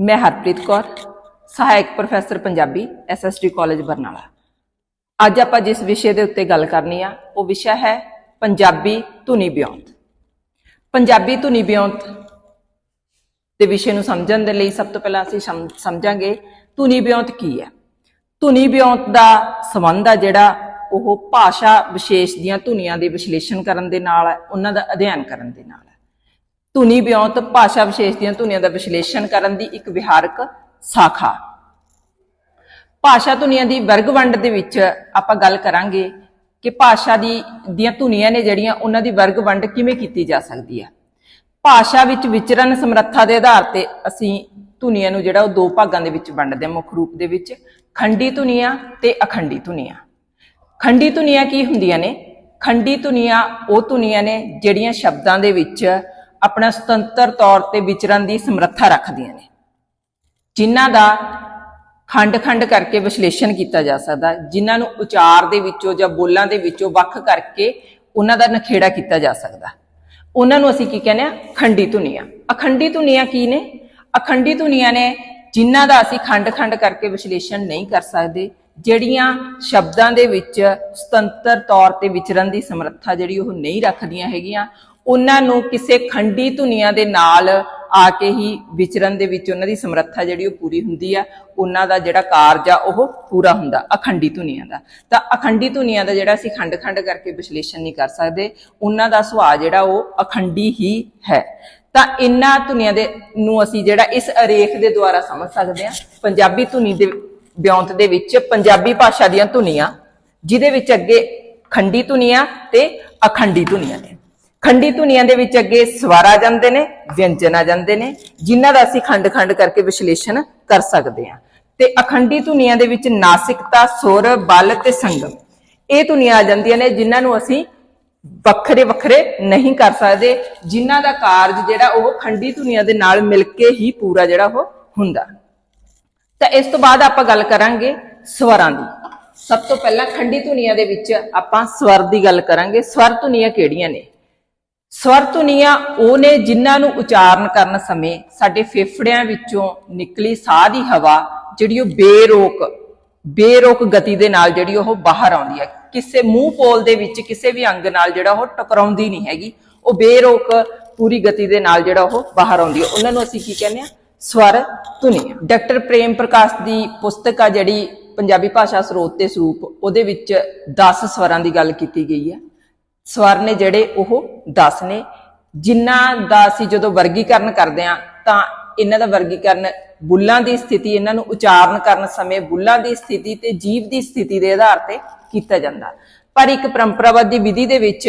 ਮੈਂ ਹਰਪ੍ਰੀਤ ਕੌਰ, ਸਹਾਇਕ professor Punjabi SST college Barnala. ਅੱਜ ਆਪਾਂ ਜਿਸ ਵਿਸ਼ੇ ਦੇ ਉੱਤੇ ਗੱਲ ਕਰਨੀ ਆ, ਉਹ ਵਿਸ਼ਾ ਹੈ ਪੰਜਾਬੀ ਧੁਨੀ ਬਿਉਂਤ। ਪੰਜਾਬੀ ਧੁਨੀ ਬਿਉਂਤ ਦੇ ਵਿਸ਼ੇ ਨੂੰ ਸਮਝਣ ਦੇ ਲਈ ਸਭ ਤੋਂ ਪਹਿਲਾਂ ਅਸੀਂ ਸਮ- ਸਮਝਾਂਗੇ ਧੁਨੀ ਬਿਉਂਤ ਕੀ ਹੈ। ਧੁਨੀ ਬਿਉਂਤ ਦਾ ਸੰਬੰਧ ਆ ਜਿਹੜਾ ਉਹ ਭਾਸ਼ਾ ਵਿਸ਼ੇਸ਼ ਦੀਆਂ ਧੁਨੀਆਂ ਦੇ ਵਿਸ਼ਲੇਸ਼ਣ ਕਰਨ ਦੇ ਨਾਲ ਹੈ ਉਹਨਾਂ ਦਾ ਅਧਿਐਨ ਕਰਨ ਦੇ ਨਾਲ ਹੈ। ਧੁਨੀ ਵਿਉਂਤ ਭਾਸ਼ਾ ਵਿਸ਼ੇਸ਼ ਦੀਆਂ ਧੁਨੀਆਂ ਦਾ ਵਿਸ਼ਲੇਸ਼ਣ ਕਰਨ ਦੀ ਇੱਕ ਵਿਹਾਰਕ ਸਾਖਾ। ਭਾਸ਼ਾ ਧੁਨੀਆਂ ਦੀ ਵਰਗ ਵੰਡ ਦੇ ਵਿੱਚ ਆਪਾਂ ਗੱਲ ਕਰਾਂਗੇ ਕਿ ਭਾਸ਼ਾ ਦੀ, ਦੀਆਂ ਧੁਨੀਆਂ ਨੇ ਜਿਹੜੀਆਂ ਉਹਨਾਂ ਦੀ ਵਰਗ ਵੰਡ ਕਿਵੇਂ ਕੀਤੀ ਜਾ ਸਕਦੀ ਹੈ। ਭਾਸ਼ਾ ਵਿੱਚ ਵਿਚਰਨ ਸਮਰੱਥਾ ਦੇ ਆਧਾਰ ਤੇ ਅਸੀਂ ਧੁਨੀਆਂ ਨੂੰ ਜਿਹੜਾ ਉਹ ਦੋ ਭਾਗਾਂ ਦੇ ਵਿੱਚ ਵੰਡਦੇ ਹਾਂ, ਮੁੱਖ ਰੂਪ ਦੇ ਵਿੱਚ ਖੰਡੀ ਧੁਨੀਆਂ ਤੇ ਅਖੰਡੀ ਧੁਨੀਆਂ। ਖੰਡੀ ਧੁਨੀਆਂ ਕੀ ਹੁੰਦੀਆਂ ਨੇ? ਖੰਡੀ ਧੁਨੀਆਂ ਉਹ ਧੁਨੀਆਂ ਨੇ ਜਿਹੜੀਆਂ ਸ਼ਬਦਾਂ ਦੇ ਵਿੱਚ ਆਪਣਾ ਸੁਤੰਤਰ ਤੌਰ ਤੇ ਵਿਚਰਨ ਦੀ ਸਮਰੱਥਾ ਰੱਖਦੀਆਂ ਨੇ। ਜਿਨ੍ਹਾਂ ਦਾ ਖੰਡ-ਖੰਡ ਕਰਕੇ ਵਿਸ਼ਲੇਸ਼ਣ ਕੀਤਾ ਜਾ ਸਕਦਾ ਹੈ, ਜਿਨ੍ਹਾਂ ਨੂੰ ਉਚਾਰ ਦੇ ਵਿੱਚੋਂ ਜਾਂ ਬੋਲਾਂ ਦੇ ਵਿੱਚੋਂ ਵੱਖ ਕਰਕੇ ਉਹਨਾਂ ਦਾ ਨਖੇੜਾ ਕੀਤਾ ਜਾ ਸਕਦਾ। ਉਹਨਾਂ ਨੂੰ ਅਸੀਂ ਕੀ ਕਹਿੰਦੇ ਆ ਖੰਡੀ ਧੁਨੀਆਂ। ਅਖੰਡੀ ਧੁਨੀਆਂ ਕੀ ਨੇ? ਅਖੰਡੀ ਧੁਨੀਆਂ ਨੇ ਜਿਨ੍ਹਾਂ ਦਾ ਅਸੀਂ ਖੰਡ-ਖੰਡ ਕਰਕੇ ਵਿਸ਼ਲੇਸ਼ਣ ਨਹੀਂ ਕਰ ਸਕਦੇ ਜਿਹੜੀਆਂ ਸ਼ਬਦਾਂ ਦੇ ਵਿੱਚ ਸੁਤੰਤਰ ਤੌਰ ਤੇ ਵਿਚਰਨ ਦੀ ਸਮਰੱਥਾ ਜਿਹੜੀ ਉਹ ਨਹੀਂ ਰੱਖਦੀਆਂ ਹੈਗੀਆਂ, ਉਹਨਾਂ ਨੂੰ ਕਿਸੇ ਖੰਡੀ ਧੁਨੀਆਂ ਦੇ ਨਾਲ ਆ ਕੇ ਹੀ ਵਿਚਰਨ ਦੇ ਵਿੱਚ ਉਹਨਾਂ ਦੀ ਸਮਰੱਥਾ ਜਿਹੜੀ ਉਹ ਪੂਰੀ ਹੁੰਦੀ ਆ, ਉਹਨਾਂ ਦਾ ਜਿਹੜਾ ਕਾਰਜ ਆ ਉਹ ਪੂਰਾ ਹੁੰਦਾ, ਅਖੰਡੀ ਧੁਨੀਆਂ ਦਾ। ਤਾਂ ਅਖੰਡੀ ਧੁਨੀਆਂ ਦਾ ਜਿਹੜਾ ਅਸੀਂ ਖੰਡ-ਖੰਡ ਕਰਕੇ ਵਿਸ਼ਲੇਸ਼ਣ ਨਹੀਂ ਕਰ ਸਕਦੇ, ਉਹਨਾਂ ਦਾ ਸੁਭਾਅ ਜਿਹੜਾ ਉਹ ਅਖੰਡੀ ਹੀ ਹੈ। ਤਾਂ ਇਹਨਾਂ ਧੁਨੀਆਂ ਦੇ ਨੂੰ ਅਸੀਂ ਜਿਹੜਾ ਇਸ ਅਰੇਖ ਦੇ ਦੁਆਰਾ ਸਮਝ ਸਕਦੇ ਹਾਂ, ਪੰਜਾਬੀ ਧੁਨੀ ਦੇ ਬਿਉਂਤ ਦੇ ਵਿੱਚ ਪੰਜਾਬੀ ਭਾਸ਼ਾ ਦੀਆਂ ਧੁਨੀਆਂ, ਜਿਹਦੇ ਵਿੱਚ ਅੱਗੇ ਖੰਡੀ ਧੁਨੀਆਂ ਤੇ ਅਖੰਡੀ ਧੁਨੀਆਂ ਨੇ। ਖੰਡੀ ਧੁਨੀਆਂ ਦੇ ਵਿੱਚ ਅੱਗੇ ਸਵਰ ਆ ਜਾਂਦੇ ਨੇ, ਵਿਅੰਜਨ ਆ ਜਾਂਦੇ ਨੇ, ਜਿਨ੍ਹਾਂ ਦਾ ਅਸੀਂ ਖੰਡ-ਖੰਡ ਕਰਕੇ ਵਿਸ਼ਲੇਸ਼ਣ ਕਰ ਸਕਦੇ ਹਾਂ। ਤੇ ਅਖੰਡੀ ਧੁਨੀਆਂ ਦੇ ਵਿੱਚ ਨਾਸਿਕਤਾ, ਸੁਰ, ਬਲ ਤੇ ਸੰਗਮ, ਇਹ ਧੁਨੀਆਂ ਆ ਜਾਂਦੀਆਂ ਨੇ ਜਿਨ੍ਹਾਂ ਨੂੰ ਅਸੀਂ ਵੱਖਰੇ ਵੱਖਰੇ ਨਹੀਂ ਕਰ ਸਕਦੇ, ਜਿਨ੍ਹਾਂ ਦਾ ਕਾਰਜ ਜਿਹੜਾ ਉਹ ਖੰਡੀ ਧੁਨੀਆਂ ਦੇ ਨਾਲ ਮਿਲ ਕੇ ਹੀ ਪੂਰਾ ਜਿਹੜਾ ਉਹ ਹੁੰਦਾ। ਤਾਂ ਇਸ ਤੋਂ ਬਾਅਦ ਆਪਾਂ ਗੱਲ ਕਰਾਂਗੇ ਸਵਰਾਂ ਦੀ। ਸਭ ਤੋਂ ਪਹਿਲਾਂ ਖੰਡੀ ਧੁਨੀਆਂ ਦੇ ਵਿੱਚ ਆਪਾਂ ਸਵਰ ਦੀ ਗੱਲ ਕਰਾਂਗੇ। ਸਵਰ ਧੁਨੀਆਂ ਕਿਹੜੀਆਂ ਨੇ? ਸਵਰ ਧੁਨੀਆਂ ਉਹ ਨੇ ਜਿਨ੍ਹਾਂ ਨੂੰ ਉਚਾਰਨ ਕਰਨ ਸਮੇਂ ਸਾਡੇ ਫੇਫੜਿਆਂ ਵਿੱਚੋਂ ਨਿਕਲੀ ਸਾਹ ਦੀ ਹਵਾ ਜਿਹੜੀ ਉਹ ਬੇਰੋਕ ਬੇਰੋਕ ਗਤੀ ਦੇ ਨਾਲ ਜਿਹੜੀ ਉਹ ਬਾਹਰ ਆਉਂਦੀ ਹੈ। ਕਿਸੇ ਮੂੰਹ ਪੋਲ ਦੇ ਵਿੱਚ ਕਿਸੇ ਵੀ ਅੰਗ ਨਾਲ ਜਿਹੜਾ ਉਹ ਟਕਰਾਉਂਦੀ ਨਹੀਂ ਹੈਗੀ। ਉਹ ਬੇਰੋਕ ਪੂਰੀ ਗਤੀ ਦੇ ਨਾਲ ਜਿਹੜਾ ਉਹ ਬਾਹਰ ਆਉਂਦੀ ਹੈ। ਉਹਨਾਂ ਨੂੰ ਅਸੀਂ ਕੀ ਕਹਿੰਦੇ ਆ ਸਵਰ ਧੁਨੀ। ਡਾਕਟਰ ਪ੍ਰੇਮ ਪ੍ਰਕਾਸ਼ ਦੀ ਪੁਸਤਕ ਆ ਜਿਹੜੀ ਪੰਜਾਬੀ ਭਾਸ਼ਾ ਸਰੋਤ ਤੇ ਸਰੂਪ, ਉਹਦੇ ਵਿੱਚ 10 ਸਵਰਾਂ ਦੀ ਗੱਲ ਕੀਤੀ ਗਈ ਹੈ ਸਵਰ ਨੇ ਜਿਹੜੇ ਉਹ 10 ਨੇ। ਜਿਨ੍ਹਾਂ ਦਾ ਅਸੀਂ ਜਦੋਂ ਵਰਗੀਕਰਨ ਕਰਦੇ ਆ, ਤਾਂ ਇਹਨਾਂ ਦਾ ਵਰਗੀਕਰਨ ਬੁੱਲਾਂ ਦੀ ਸਥਿਤੀ, ਇਹਨਾਂ ਨੂੰ ਉਚਾਰਨ ਕਰਨ ਸਮੇਂ ਬੁੱਲਾਂ ਦੀ ਸਥਿਤੀ ਤੇ ਜੀਵ ਦੀ ਸਥਿਤੀ ਦੇ ਆਧਾਰ ਤੇ ਕੀਤਾ ਜਾਂਦਾ। ਪਰ ਇੱਕ ਪਰੰਪਰਾਵਾਦੀ ਵਿਧੀ ਦੇ ਵਿੱਚ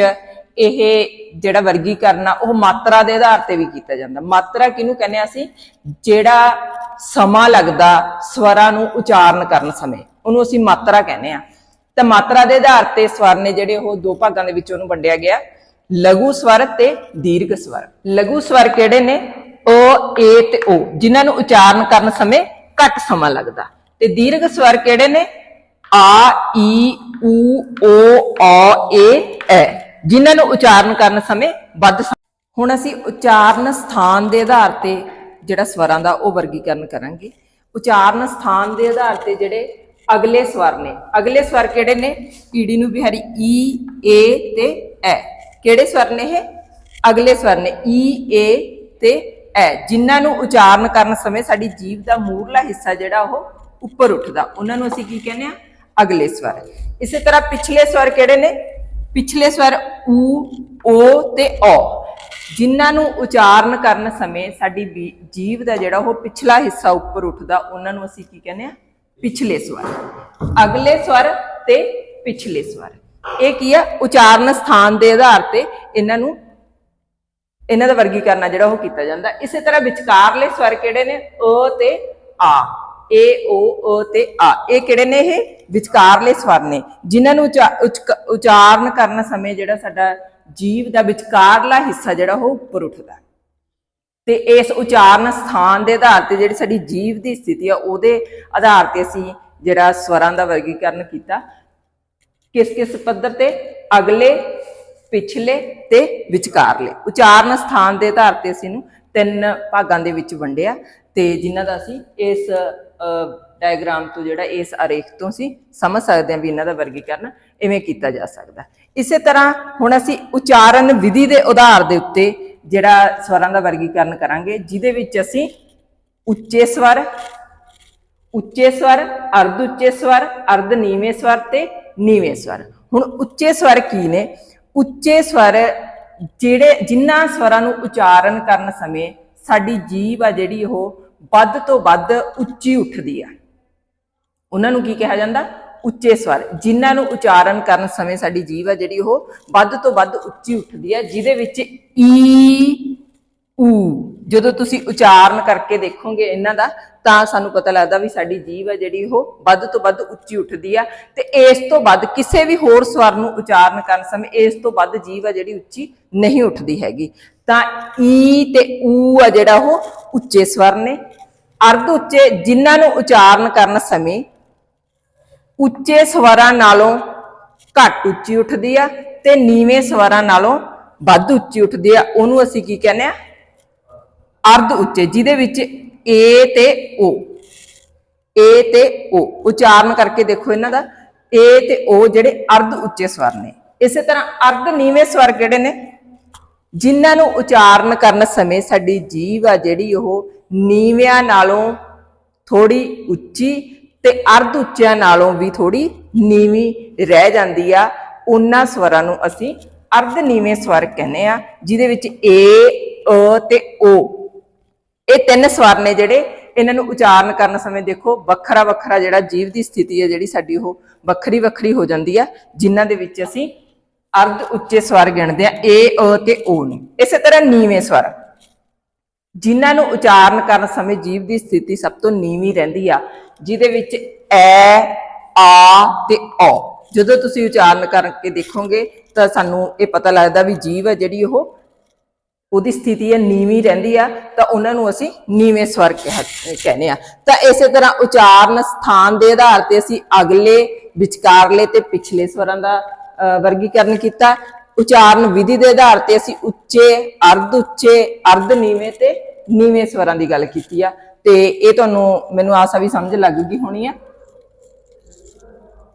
ਇਹ ਜਿਹੜਾ ਵਰਗੀਕਰਨ ਆ, ਉਹ ਮਾਤਰਾ ਦੇ ਆਧਾਰ ਤੇ ਵੀ ਕੀਤਾ ਜਾਂਦਾ। ਮਾਤਰਾ ਕਿਹਨੂੰ ਕਹਿੰਦੇ ਆ ਅਸੀਂ? ਜਿਹੜਾ ਸਮਾਂ ਲੱਗਦਾ ਸਵਰਾਂ ਨੂੰ ਉਚਾਰਨ ਕਰਨ ਸਮੇਂ, ਉਹਨੂੰ ਅਸੀਂ ਮਾਤਰਾ ਕਹਿੰਦੇ ਆ। ਤਾਂ ਮਾਤਰਾ ਦੇ ਆਧਾਰ ਤੇ ਸਵਰ ਨੇ ਜਿਹੜੇ ਉਹ ਦੋ ਭਾਗਾਂ ਦੇ ਵਿੱਚ ਉਹਨੂੰ ਵੰਡਿਆ ਗਿਆ। ਲਘੂ ਸਵਰ ਤੇ ਦੀਰਘ ਸਵਰ। ਲਘੂ ਸਵਰ ਕਿਹੜੇ ਨੇ? ਓ, ਏ ਤੇ ਓ। ਜਿਨ੍ਹਾਂ ਨੂੰ ਉਚਾਰਨ ਕਰਨ ਸਮੇਂ ਘੱਟ ਸਮਾਂ ਲੱਗਦਾ। ਤੇ ਦੀਰਘ ਸਵਰ ਕਿਹੜੇ ਨੇ? ਆ, ਈ, ਊ, ਓ, ਔ, ਏ, ਐ। ਜਿਨ੍ਹਾਂ ਨੂੰ ਉਚਾਰਨ ਕਰਨ ਸਮੇਂ ਵੱਧ ਹੁਣ ਅਸੀਂ ਉਚਾਰਨ ਸਥਾਨ ਦੇ ਆਧਾਰ ਤੇ ਜਿਹੜਾ ਸਵਰਾਂ ਦਾ ਉਹ ਵਰਗੀਕਰਨ ਕਰਾਂਗੇ। ਉਚਾਰਨ ਸਥਾਨ ਦੇ ਆਧਾਰ ਤੇ ਜਿਹੜੇ ਅਗਲੇ ਸਵਰ ਨੇ, ਅਗਲੇ ਸਵਰ ਕਿਹੜੇ ਨੇ? ਈੜੀ ਨੂੰ ਬਿਹਾਰੀ ਈ, ਏ ਤੇ ਐ। ਕਿਹੜੇ ਸਵਰ ਨੇ ਇਹ? ਅਗਲੇ ਸਵਰ ਨੇ, ਈ, ਏ ਤੇ ਐ। ਜਿਨ੍ਹਾਂ ਨੂੰ ਉਚਾਰਨ ਕਰਨ ਸਮੇਂ ਸਾਡੀ ਜੀਭ ਦਾ ਮੂਰਲਾ ਹਿੱਸਾ ਜਿਹੜਾ ਉਹ ਉੱਪਰ ਉੱਠਦਾ। ਉਹਨਾਂ ਨੂੰ ਅਸੀਂ ਕੀ ਕਹਿੰਦੇ ਆ ਅਗਲੇ ਸਵਰ। ਇਸੇ ਤਰ੍ਹਾਂ ਪਿਛਲੇ ਸਵਰ ਕਿਹੜੇ ਨੇ? ਪਿਛਲੇ ਸਵਰ ਊ, ਓ ਤੇ ਔ ਜਿਨ੍ਹਾਂ ਨੂੰ ਉਚਾਰਨ ਕਰਨ ਸਮੇਂ ਸਾਡੀ ਜੀਵ ਦਾ ਜਿਹੜਾ ਉਹ ਪਿਛਲਾ ਹਿੱਸਾ ਉੱਪਰ ਉੱਠਦਾ, ਉਹਨਾਂ ਨੂੰ ਅਸੀਂ ਕੀ ਕਹਿੰਦੇ ਆ ਪਿਛਲੇ ਸਵਰ। ਅਗਲੇ ਸਵਰ ਤੇ ਪਿਛਲੇ ਸਵਰ। ਇਹ ਕੀ ਆ? ਉਚਾਰਨ ਸਥਾਨ ਦੇ ਆਧਾਰ ਤੇ ਇਹਨਾਂ ਨੂੰ, ਇਹਨਾਂ ਦਾ ਵਰਗੀਕਰਨ ਜਿਹੜਾ ਉਹ ਕੀਤਾ ਜਾਂਦਾ। ਇਸੇ ਤਰ੍ਹਾਂ ਵਿਚਕਾਰਲੇ ਸਵਰ ਕਿਹੜੇ ਨੇ? ਅ ਤੇ ਆ। ਏ ਓ ਅ ਤੇ ਆ। ਇਹ ਕਿਹੜੇ ਨੇ ਇਹ? ਵਿਚਕਾਰਲੇ ਸਵਰ ਨੇ। ਜਿਨ੍ਹਾਂ ਨੂੰ ਉਚਾ- ਉਚਕ- ਉਚਾਰਨ ਕਰਨ ਸਮੇਂ ਜਿਹੜਾ ਸਾਡਾ ਜੀਵ ਦਾ ਵਿਚਕਾਰਲਾ ਹਿੱਸਾ ਜਿਹੜਾ ਉਹ ਉੱਪਰ ਉੱਠਦਾ ਤੇ ਇਸ ਉਚਾਰਨ ਸਥਾਨ ਦੇ ਆਧਾਰ ਤੇ ਜਿਹੜੀ ਸਾਡੀ ਜੀਵ ਦੀ ਸਥਿਤੀ ਆ, ਉਹਦੇ ਆਧਾਰ ਤੇ ਅਸੀਂ ਜਿਹੜਾ ਸਵਰਾਂ ਦਾ ਵਰਗੀਕਰਨ ਕੀਤਾ। ਕਿਸ ਕਿਸ ਪੱਧਰ ਤੇ? ਅਗਲੇ, ਪਿਛਲੇ ਤੇ ਵਿਚਕਾਰਲੇ। ਉਚਾਰਨ ਸਥਾਨ ਦੇ ਆਧਾਰ ਤੇ ਅਸੀਂ ਨੂੰ ਤਿੰਨ ਭਾਗਾਂ ਦੇ ਵਿੱਚ ਵੰਡਿਆ। ਤੇ ਜਿਨ੍ਹਾਂ ਦਾ ਅਸੀਂ ਇਸ ਡਾਇਗਰਾਮ ਤੋਂ ਜਿਹੜਾ ਇਸ ਆਰੇਖ ਤੋਂ ਅਸੀਂ ਸਮਝ ਸਕਦੇ ਹਾਂ ਵੀ ਇਹਨਾਂ ਦਾ ਵਰਗੀਕਰਨ ਇਵੇਂ ਕੀਤਾ ਜਾ ਸਕਦਾ ਇਸੇ ਤਰ੍ਹਾਂ ਹੁਣ ਅਸੀਂ ਉਚਾਰਨ ਵਿਧੀ ਦੇ ਉਧਾਰ ਦੇ ਉੱਤੇ ਜਿਹੜਾ ਸਵਰਾਂ ਦਾ ਵਰਗੀਕਰਨ ਕਰਾਂਗੇ, ਜਿਹਦੇ ਵਿੱਚ ਅਸੀਂ ਉੱਚੇ ਸਵਰ ਉੱਚੇ ਸਵਰ, ਅਰਧ ਉੱਚੇ ਸਵਰ, ਅਰਧ ਨੀਵੇਂ ਸਵਰ ਤੇ ਨੀਵੇਂ ਸਵਰ। ਹੁਣ ਉੱਚੇ ਸਵਰ ਕੀ ਨੇ? ਉੱਚੇ ਸਵਰ ਜਿਹੜੇ ਜਿਨ੍ਹਾਂ ਸਵਰਾਂ ਨੂੰ ਉਚਾਰਨ ਕਰਨ ਸਮੇਂ ਸਾਡੀ ਜੀਭ ਆ ਜਿਹੜੀ ਉਹ ਵੱਧ ਤੋਂ ਵੱਧ ਉੱਚੀ ਉੱਠਦੀ ਆ। ਉਹਨਾਂ ਨੂੰ ਕੀ ਕਿਹਾ ਜਾਂਦਾ? ਉੱਚੇ ਸਵਰ ਜਿਨ੍ਹਾਂ ਨੂੰ ਉਚਾਰਨ ਕਰਨ ਸਮੇਂ ਸਾਡੀ ਜੀਵ ਆ ਜਿਹੜੀ ਉਹ ਵੱਧ ਤੋਂ ਵੱਧ ਉੱਚੀ ਉੱਠਦੀ ਹੈ ਜਿਹਦੇ ਵਿੱਚ ਈ, ਊ। ਜਦੋਂ ਤੁਸੀਂ ਉਚਾਰਨ ਕਰਕੇ ਦੇਖੋਗੇ ਇਹਨਾਂ ਦਾ, ਤਾਂ ਸਾਨੂੰ ਪਤਾ ਲੱਗਦਾ ਵੀ ਸਾਡੀ ਜੀਵ ਆ ਜਿਹੜੀ ਉਹ ਵੱਧ ਤੋਂ ਵੱਧ ਉੱਚੀ ਉੱਠਦੀ ਆ। ਤੇ ਇਸ ਤੋਂ ਵੱਧ ਕਿਸੇ ਵੀ ਹੋਰ ਸਵਰ ਨੂੰ ਉਚਾਰਨ ਕਰਨ ਸਮੇਂ ਇਸ ਤੋਂ ਵੱਧ ਜੀਵ ਆ ਜਿਹੜੀ ਉੱਚੀ ਨਹੀਂ ਉੱਠਦੀ ਹੈਗੀ। ਤਾਂ ਈ ਤੇ ਊ ਆ ਜਿਹੜਾ ਉਹ ਉੱਚੇ ਸਵਰ ਨੇ। ਅਰਧ ਉੱਚੇ ਜਿਨ੍ਹਾਂ ਨੂੰ ਉਚਾਰਨ ਕਰਨ ਸਮੇਂ ਉੱਚੇ ਸਵਰਾਂ ਨਾਲੋਂ ਘੱਟ ਉੱਚੀ ਉੱਠਦੀ ਆ ਤੇ ਨੀਵੇਂ ਸਵਰਾਂ ਨਾਲੋਂ ਵੱਧ ਉੱਚੀ ਉੱਠਦੀ ਆ। ਉਹਨੂੰ ਅਸੀਂ ਕੀ ਕਹਿੰਦੇ ਆ? ਅਰਧ ਉੱਚੇ, ਜਿਹਦੇ ਵਿੱਚ ਏ ਤੇ ਓ। ਏ ਤੇ ਓ। ਉਚਾਰਨ ਕਰਕੇ ਦੇਖੋ ਇਹਨਾਂ ਦਾ। ਏ ਤੇ ਓ ਜਿਹੜੇ ਅਰਧ ਉੱਚੇ ਸਵਰ ਨੇ। ਇਸੇ ਤਰ੍ਹਾਂ ਅਰਧ ਨੀਵੇਂ ਸਵਰ ਕਿਹੜੇ ਨੇ? ਜਿਨ੍ਹਾਂ ਨੂੰ ਉਚਾਰਨ ਕਰਨ ਸਮੇਂ ਸਾਡੀ ਜੀਵ ਆ ਜਿਹੜੀ ਉਹ ਨੀਵਿਆਂ ਨਾਲੋਂ ਥੋੜੀ ਉੱਚੀ ਤੇ ਅਰਧ ਉੱਚਿਆਂ ਨਾਲੋਂ ਵੀ ਥੋੜੀ ਨੀਵੀਂ ਰਹਿ ਜਾਂਦੀ ਆ, ਉਹਨਾਂ ਸਵਰਾਂ ਨੂੰ ਅਸੀਂ ਅਰਧ ਨੀਵੇਂ ਸਵਰ ਕਹਿੰਦੇ ਆ, ਜਿਹਦੇ ਵਿੱਚ ਏ, ਅ ਤੇ ਓ। ਇਹ ਤਿੰਨ ਸਵਰ ਨੇ ਜਿਹੜੇ ਇਹਨਾਂ ਨੂੰ ਉਚਾਰਨ ਕਰਨ ਸਮੇਂ ਦੇਖੋ ਵੱਖਰਾ ਵੱਖਰਾ ਜਿਹੜਾ ਜੀਵ ਦੀ ਸਥਿਤੀ ਹੈ ਜਿਹੜੀ ਸਾਡੀ ਉਹ ਵੱਖਰੀ ਵੱਖਰੀ ਹੋ ਜਾਂਦੀ ਆ, ਜਿਨ੍ਹਾਂ ਦੇ ਵਿੱਚ ਅਸੀਂ ਅਰਧ ਉੱਚੇ ਸਵਰ ਗਿਣਦੇ ਆ, ਏ, ਅ ਤੇ ਓ ਨੂੰ। ਇਸੇ ਤਰ੍ਹਾਂ ਨੀਵੇਂ ਸਵਰ। ਜਿਨ੍ਹਾਂ ਨੂੰ ਉਚਾਰਨ ਕਰਨ ਸਮੇਂ ਜੀਵ ਦੀ ਸਥਿਤੀ ਸਭ ਤੋਂ ਨੀਵੀਂ ਰਹਿੰਦੀ ਆ, ਜਿਹਦੇ ਵਿੱਚ ਐ, ਆ ਤੇ ਔ ਜਦੋਂ ਤੁਸੀਂ ਉਚਾਰਨ ਕਰਕੇ ਦੇਖੋਗੇ, ਤਾਂ ਸਾਨੂੰ ਇਹ ਪਤਾ ਲੱਗਦਾ ਵੀ ਜੀਵ ਹੈ ਜਿਹੜੀ ਉਹ, ਉਹਦੀ ਸਥਿਤੀ ਹੈ ਨੀਵੀਂ ਰਹਿੰਦੀ ਆ, ਤਾਂ ਉਹਨਾਂ ਨੂੰ ਅਸੀਂ ਨੀਵੇਂ ਸਵਰ ਕਹਿ- ਕਹਿੰਦੇ ਆ। ਤਾਂ ਇਸੇ ਤਰ੍ਹਾਂ ਉਚਾਰਨ ਸਥਾਨ ਦੇ ਆਧਾਰ ਤੇ ਅਸੀਂ ਅਗਲੇ ਵਿਚਕਾਰਲੇ ਤੇ ਪਿਛਲੇ ਸਵਰਾਂ ਦਾ ਵਰਗੀਕਰਨ ਕੀਤਾ। ਉਚਾਰਨ ਵਿਧੀ ਦੇ ਆਧਾਰ ਤੇ ਅਸੀਂ ਉੱਚੇ, ਅਰਧ ਉੱਚੇ, ਅਰਧ ਨੀਵੇਂ ਤੇ ਨੀਵੇਂ ਸਵਰਾਂ ਦੀ ਗੱਲ ਕੀਤੀ ਆ। ਤੇ ਇਹ ਤੁਹਾਨੂੰ ਮੈਨੂੰ ਆਸਾ ਵੀ ਸਮਝ ਲੱਗੂਗੀ ਹੋਣੀ ਆ।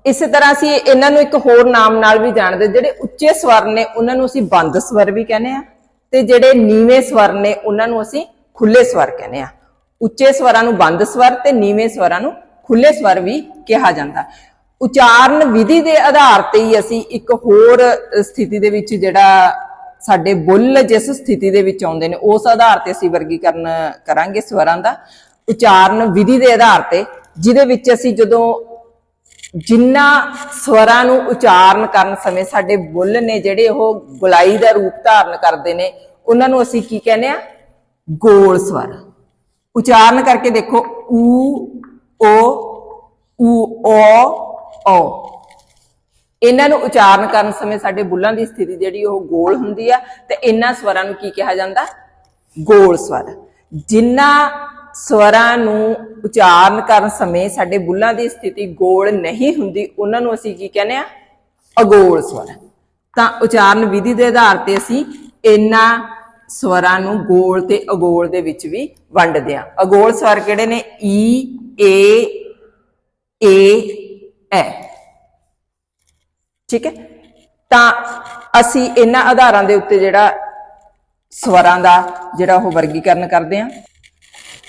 ਇਸੇ ਤਰ੍ਹਾਂ ਅਸੀਂ ਇਹਨਾਂ ਨੂੰ ਇੱਕ ਹੋਰ ਨਾਮ ਨਾਲ ਵੀ ਜਾਣਦੇ, ਜਿਹੜੇ ਉੱਚੇ ਸਵਰ ਨੇ, ਉਹਨਾਂ ਨੂੰ ਅਸੀਂ ਬੰਦ ਸਵਰ ਵੀ ਕਹਿੰਦੇ ਆ। ਤੇ ਜਿਹੜੇ ਨੀਵੇਂ ਸਵਰ ਨੇ, ਉਹਨਾਂ ਨੂੰ ਅਸੀਂ ਖੁੱਲੇ ਸਵਰ ਕਹਿੰਦੇ ਆ। ਉੱਚੇ ਸਵਰਾਂ ਨੂੰ ਬੰਦ ਸਵਰ ਤੇ ਨੀਵੇਂ ਸਵਰਾਂ ਨੂੰ ਖੁੱਲੇ ਸਵਰ ਵੀ ਕਿਹਾ ਜਾਂਦਾ। ਉਚਾਰਨ ਵਿਧੀ ਦੇ ਆਧਾਰ ਤੇ ਹੀ ਅਸੀਂ ਇੱਕ ਹੋਰ ਸਥਿਤੀ ਦੇ ਵਿੱਚ ਜਿਹੜਾ ਸਾਡੇ ਬੁੱਲ ਜਿਸ ਸਥਿਤੀ ਦੇ ਵਿੱਚ ਆਉਂਦੇ ਨੇ, ਉਸ ਆਧਾਰ ਤੇ ਅਸੀਂ ਵਰਗੀਕਰਨ ਕਰਾਂਗੇ ਸਵਰਾਂ ਦਾ। ਉਚਾਰਨ ਵਿਧੀ ਦੇ ਆਧਾਰ ਤੇ, ਜਿਹਦੇ ਵਿੱਚ ਅਸੀਂ ਜਦੋਂ ਜਿਨ੍ਹਾਂ ਸਵਰਾਂ ਨੂੰ ਉਚਾਰਨ ਕਰਨ ਸਮੇਂ ਸਾਡੇ ਬੁੱਲ ਨੇ ਜਿਹੜੇ ਉਹ ਗੁਲਾਈ ਦਾ ਰੂਪ ਧਾਰਨ ਕਰਦੇ ਨੇ, ਉਹਨਾਂ ਨੂੰ ਅਸੀਂ ਕੀ ਕਹਿੰਦੇ ਆ? ਗੋਲ ਸਵਰ। ਉਚਾਰਨ ਕਰਕੇ ਦੇਖੋ, ਊ, ਓ ਊ, ਓ ਓ ਇਹਨਾਂ ਨੂੰ ਉਚਾਰਨ ਕਰਨ ਸਮੇਂ ਸਾਡੇ ਬੁੱਲਾਂ ਦੀ ਸਥਿਤੀ ਜਿਹੜੀ ਉਹ ਗੋਲ ਹੁੰਦੀ ਆ ਤੇ ਇਹਨਾਂ ਸਵਰਾਂ ਨੂੰ ਕੀ ਕਿਹਾ ਜਾਂਦਾ? ਗੋਲ ਸਵਰ। ਜਿਨ੍ਹਾਂ ਸਵਰਾਂ ਨੂੰ ਉਚਾਰਨ ਕਰਨ ਸਮੇਂ ਸਾਡੇ ਬੁੱਲਾਂ ਦੀ ਸਥਿਤੀ ਗੋਲ ਨਹੀਂ ਹੁੰਦੀ, ਉਹਨਾਂ ਨੂੰ ਅਸੀਂ ਕੀ ਕਹਿੰਦੇ ਆ? ਅਗੋਲ ਸਵਰ। ਤਾਂ ਉਚਾਰਨ ਵਿਧੀ ਦੇ ਆਧਾਰ ਤੇ ਅਸੀਂ ਇਹਨਾਂ ਸਵਰਾਂ ਨੂੰ ਗੋਲ ਤੇ ਅਗੋਲ ਦੇ ਵਿੱਚ ਵੀ ਵੰਡਦੇ ਆ। ਅਗੋਲ ਸਵਰ ਕਿਹੜੇ ਨੇ? ਈ, ਏ ਏ ਐ ਠੀਕ ਹੈ? ਤਾਂ ਅਸੀਂ ਇਹਨਾਂ ਆਧਾਰਾਂ ਦੇ ਉੱਤੇ ਜਿਹੜਾ ਸਵਰਾਂ ਦਾ ਜਿਹੜਾ ਉਹ ਵਰਗੀਕਰਨ ਕਰਦੇ ਆ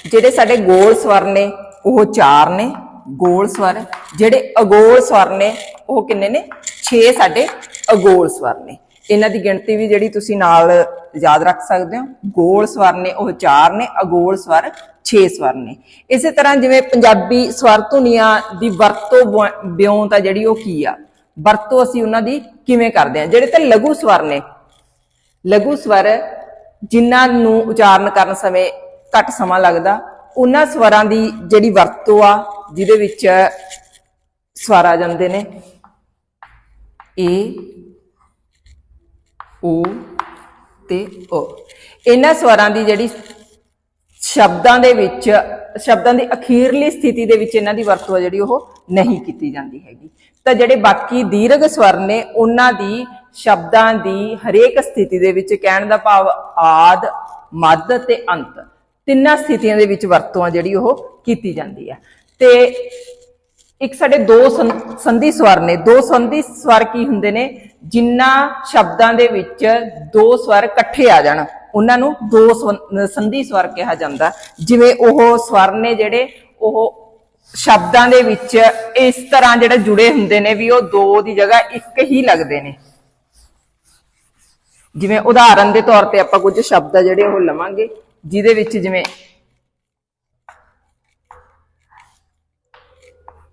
ਜਿਹੜੇ ਸਾਡੇ ਗੋਲ ਸਵਰ ਨੇ, ਉਹ ਚਾਰ ਨੇ। ਗੋਲ ਸਵਰ, ਜਿਹੜੇ ਅਗੋਲ ਸਵਰ ਨੇ, ਉਹ ਕਿੰਨੇ ਨੇ? 6 ਸਾਡੇ ਅਗੋਲ ਸਵਰ ਨੇ। ਇਹਨਾਂ ਦੀ ਗਿਣਤੀ ਵੀ ਜਿਹੜੀ ਤੁਸੀਂ ਨਾਲ ਯਾਦ ਰੱਖ ਸਕਦੇ ਹੋ, ਗੋਲ ਸਵਰ ਨੇ, ਉਹ ਚਾਰ ਨੇ, ਅਗੋਲ ਸਵਰ 6 ਸਵਰ ਨੇ। ਇਸੇ ਤਰ੍ਹਾਂ ਜਿਵੇਂ ਪੰਜਾਬੀ ਸਵਰ ਧੁਨੀਆਂ ਦੀ ਵਰਤੋਂ ਬ- ਬਿਉਂ ਤਾਂ ਜਿਹੜੀ ਉਹ ਕੀ ਆ? ਵਰਤੋਂ ਅਸੀਂ ਉਹਨਾਂ ਦੀ ਕਿਵੇਂ ਕਰਦੇ ਆ ਜਿਹੜੇ ਤਾਂ ਲਘੂ ਸਵਰ ਨੇ, ਲਘੂ ਸਵਰ ਜਿਨ੍ਹਾਂ ਨੂੰ ਉਚਾਰਨ ਕਰਨ ਸਮੇਂ ਘੱਟ ਸਮਾਂ ਲੱਗਦਾ, ਉਹਨਾਂ ਸਵਰਾਂ ਦੀ ਜਿਹੜੀ ਵਰਤੋਂ ਆ, ਜਿਹਦੇ ਵਿੱਚ ਸਵਰ ਆ ਜਾਂਦੇ ਨੇ, ਏ ਓ ਤੇ ਓ। ਇਹਨਾਂ ਸਵਰਾਂ ਦੀ ਜਿਹੜੀ ਸ਼ਬਦਾਂ ਦੇ ਵਿੱਚ, ਸ਼ਬਦਾਂ ਦੀ ਅਖੀਰਲੀ ਸਥਿਤੀ ਦੇ ਵਿੱਚ ਇਹਨਾਂ ਦੀ ਵਰਤੋਂ ਆ ਜਿਹੜੀ ਉਹ ਨਹੀਂ ਕੀਤੀ ਜਾਂਦੀ ਹੈਗੀ। ਤਾਂ ਜਿਹੜੇ ਬਾਕੀ ਦੀਰਘ ਸਵਰ ਨੇ, ਉਹਨਾਂ ਦੀ ਸ਼ਬਦਾਂ ਦੀ ਹਰੇਕ ਸਥਿਤੀ ਦੇ ਵਿੱਚ ਕਹਿਣ ਦਾ ਭਾਵ ਆਦ, ਮੱਧ ਤੇ ਅੰਤ, ਤਿੰਨਾਂ ਸਥਿਤੀਆਂ ਦੇ ਵਿੱਚ ਵਰਤੋਂ ਆ ਜਿਹੜੀ ਉਹ ਕੀਤੀ ਜਾਂਦੀ ਹੈ ਤੇ ਇੱਕ ਸਾਡੇ ਦੋ ਸੰਧੀ ਸਵਰ ਨੇ, ਦੋ ਸੰਧੀ ਸਵਰ ਕੀ ਹੁੰਦੇ ਨੇ? ਜਿਨ੍ਹਾਂ ਸ਼ਬਦਾਂ ਦੇ ਵਿੱਚ ਦੋ ਸਵਰ ਇਕੱਠੇ ਆ ਜਾਣ, ਉਹਨਾਂ ਨੂੰ ਦੋ ਸਵ- ਸੰਧੀ ਸਵਰ ਕਿਹਾ ਜਾਂਦਾ। ਜਿਵੇਂ ਉਹ ਸਵਰ ਨੇ ਜਿਹੜੇ ਉਹ ਸ਼ਬਦਾਂ ਦੇ ਵਿੱਚ ਇਸ ਤਰ੍ਹਾਂ ਜਿਹੜੇ ਜੁੜੇ ਹੁੰਦੇ ਨੇ ਵੀ ਉਹ ਦੋ ਦੀ ਜਗ੍ਹਾ ਇੱਕ ਹੀ ਲੱਗਦੇ ਨੇ। ਜਿਵੇਂ ਉਦਾਹਰਨ ਦੇ ਤੌਰ ਤੇ ਆਪਾਂ ਕੁਝ ਸ਼ਬਦ ਆ ਜਿਹੜੇ ਉਹ ਲਵਾਂਗੇ, ਜਿਹਦੇ ਵਿੱਚ ਜਿਵੇਂ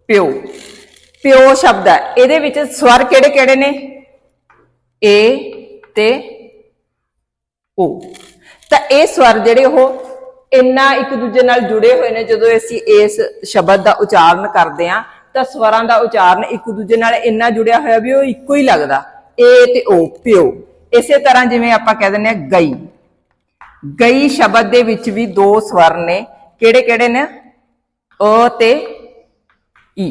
ਪਿਓ। ਪਿਓ ਸ਼ਬਦ ਹੈ। ਇਹਦੇ ਵਿੱਚ ਸਵਰ ਕਿਹੜੇ ਕਿਹੜੇ ਨੇ? ਏ ਤੇ ਓ ਤਾਂ ਇਹ ਸਵਰ ਜਿਹੜੇ ਉਹ ਇੰਨਾ ਇੱਕ ਦੂਜੇ ਨਾਲ ਜੁੜੇ ਹੋਏ ਨੇ, ਜਦੋਂ ਅਸੀਂ ਇਸ ਸ਼ਬਦ ਦਾ ਉਚਾਰਨ ਕਰਦੇ ਆ ਤਾਂ ਸਵਰਾਂ ਦਾ ਉਚਾਰਨ ਇੱਕ ਦੂਜੇ ਨਾਲ ਇੰਨਾ ਜੁੜਿਆ ਹੋਇਆ ਵੀ ਉਹ ਇੱਕੋ ਹੀ ਲੱਗਦਾ। ਏ ਤੇ ਓ ਪਿਓ ਇਸੇ ਤਰ੍ਹਾਂ ਜਿਵੇਂ ਆਪਾਂ ਕਹਿ ਦਿੰਦੇ ਆ ਗਈ। ਗਈ ਸ਼ਬਦ ਦੇ ਵਿੱਚ ਵੀ ਦੋ ਸਵਰ ਨੇ। ਕਿਹੜੇ ਕਿਹੜੇ ਨੇ? ਅ ਤੇ ਈ।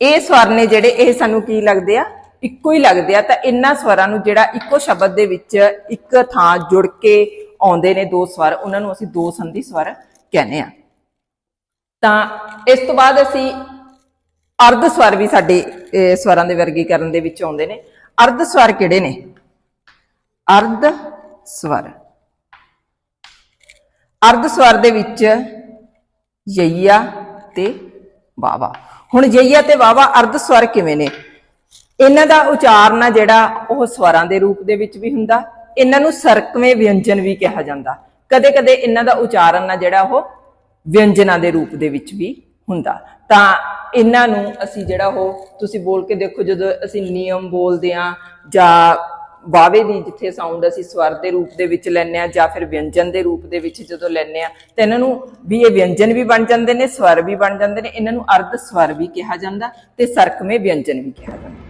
ਇਹ ਸਵਰ ਨੇ ਜਿਹੜੇ, ਇਹ ਸਾਨੂੰ ਕੀ ਲੱਗਦੇ ਆ? ਇੱਕੋ ਹੀ ਲੱਗਦੇ ਆ ਤਾਂ ਇਹਨਾਂ ਸਵਰਾਂ ਨੂੰ ਜਿਹੜਾ ਇੱਕੋ ਸ਼ਬਦ ਦੇ ਵਿੱਚ ਇੱਕ ਥਾਂ ਜੁੜ ਕੇ ਆਉਂਦੇ ਨੇ ਦੋ ਸਵਰ, ਉਹਨਾਂ ਨੂੰ ਅਸੀਂ ਦੋ ਸੰਧੀ ਸਵਰ ਕਹਿੰਦੇ ਆ। ਤਾਂ ਇਸ ਤੋਂ ਬਾਅਦ ਅਸੀਂ ਅਰਧ ਸਵਰ ਵੀ ਸਾਡੇ ਸਵਰਾਂ ਦੇ ਵਰਗੀਕਰਨ ਦੇ ਵਿੱਚ ਆਉਂਦੇ ਨੇ। ਅਰਧ ਸਵਰ ਕਿਹੜੇ ਨੇ? ਅਰਧ ਸਵਰ। ਅਰਧ ਸਵਰ ਦੇ ਵਿੱਚ ਯਈਆ ਤੇ ਵਾਵਾ। ਹੁਣ ਯਈਆ ਤੇ ਵਾਵਾ ਅਰਧ ਸਵਰ ਕਿਵੇਂ ਨੇ? ਇਹਨਾਂ ਦਾ ਉਚਾਰਨ ਆ ਜਿਹੜਾ ਉਹ ਸਵਰਾਂ ਦੇ ਰੂਪ ਦੇ ਵਿੱਚ ਵੀ ਹੁੰਦਾ, ਇਹਨਾਂ ਨੂੰ ਸਰਕਵੇਂ ਵਿਅੰਜਨ ਵੀ ਕਿਹਾ ਜਾਂਦਾ। ਕਦੇ-ਕਦੇ ਇਹਨਾਂ ਦਾ ਉਚਾਰਨ ਆ ਜਿਹੜਾ ਉਹ ਵਿਅੰਜਨਾਂ ਦੇ ਰੂਪ ਦੇ ਵਿੱਚ ਵੀ ਹੁੰਦਾ। ਤਾਂ ਇਹਨਾਂ ਨੂੰ ਅਸੀਂ ਜਿਹੜਾ ਉਹ, ਤੁਸੀਂ ਬੋਲ ਕੇ ਦੇਖੋ ਜਦੋਂ ਅਸੀਂ ਨਿਯਮ ਬੋਲਦੇ ਆ ਜਾਂ ਵਾਵੇ ਦੀ ਜਿੱਥੇ ਸਾਊਂਡ ਅਸੀਂ ਸਵਰ ਦੇ ਰੂਪ ਦੇ ਵਿੱਚ ਲੈਂਦੇ ਆ ਜਾਂ ਫਿਰ ਵਿਅੰਜਨ ਦੇ ਰੂਪ ਦੇ ਵਿੱਚ ਜਦੋਂ ਲੈਂਦੇ ਆ ਤਾਂ ਇਹਨਾਂ ਨੂੰ ਵੀ ਇਹ ਵਿਅੰਜਨ ਵੀ ਬਣ ਜਾਂਦੇ ਨੇ, ਸਵਰ ਵੀ ਬਣ ਜਾਂਦੇ ਨੇ, ਇਹਨਾਂ ਨੂੰ ਅਰਧ ਸਵਰ ਵੀ ਕਿਹਾ ਜਾਂਦਾ ਤੇ ਸਰਕਮੇ ਵਿਅੰਜਨ ਵੀ ਕਿਹਾ ਜਾਂਦਾ।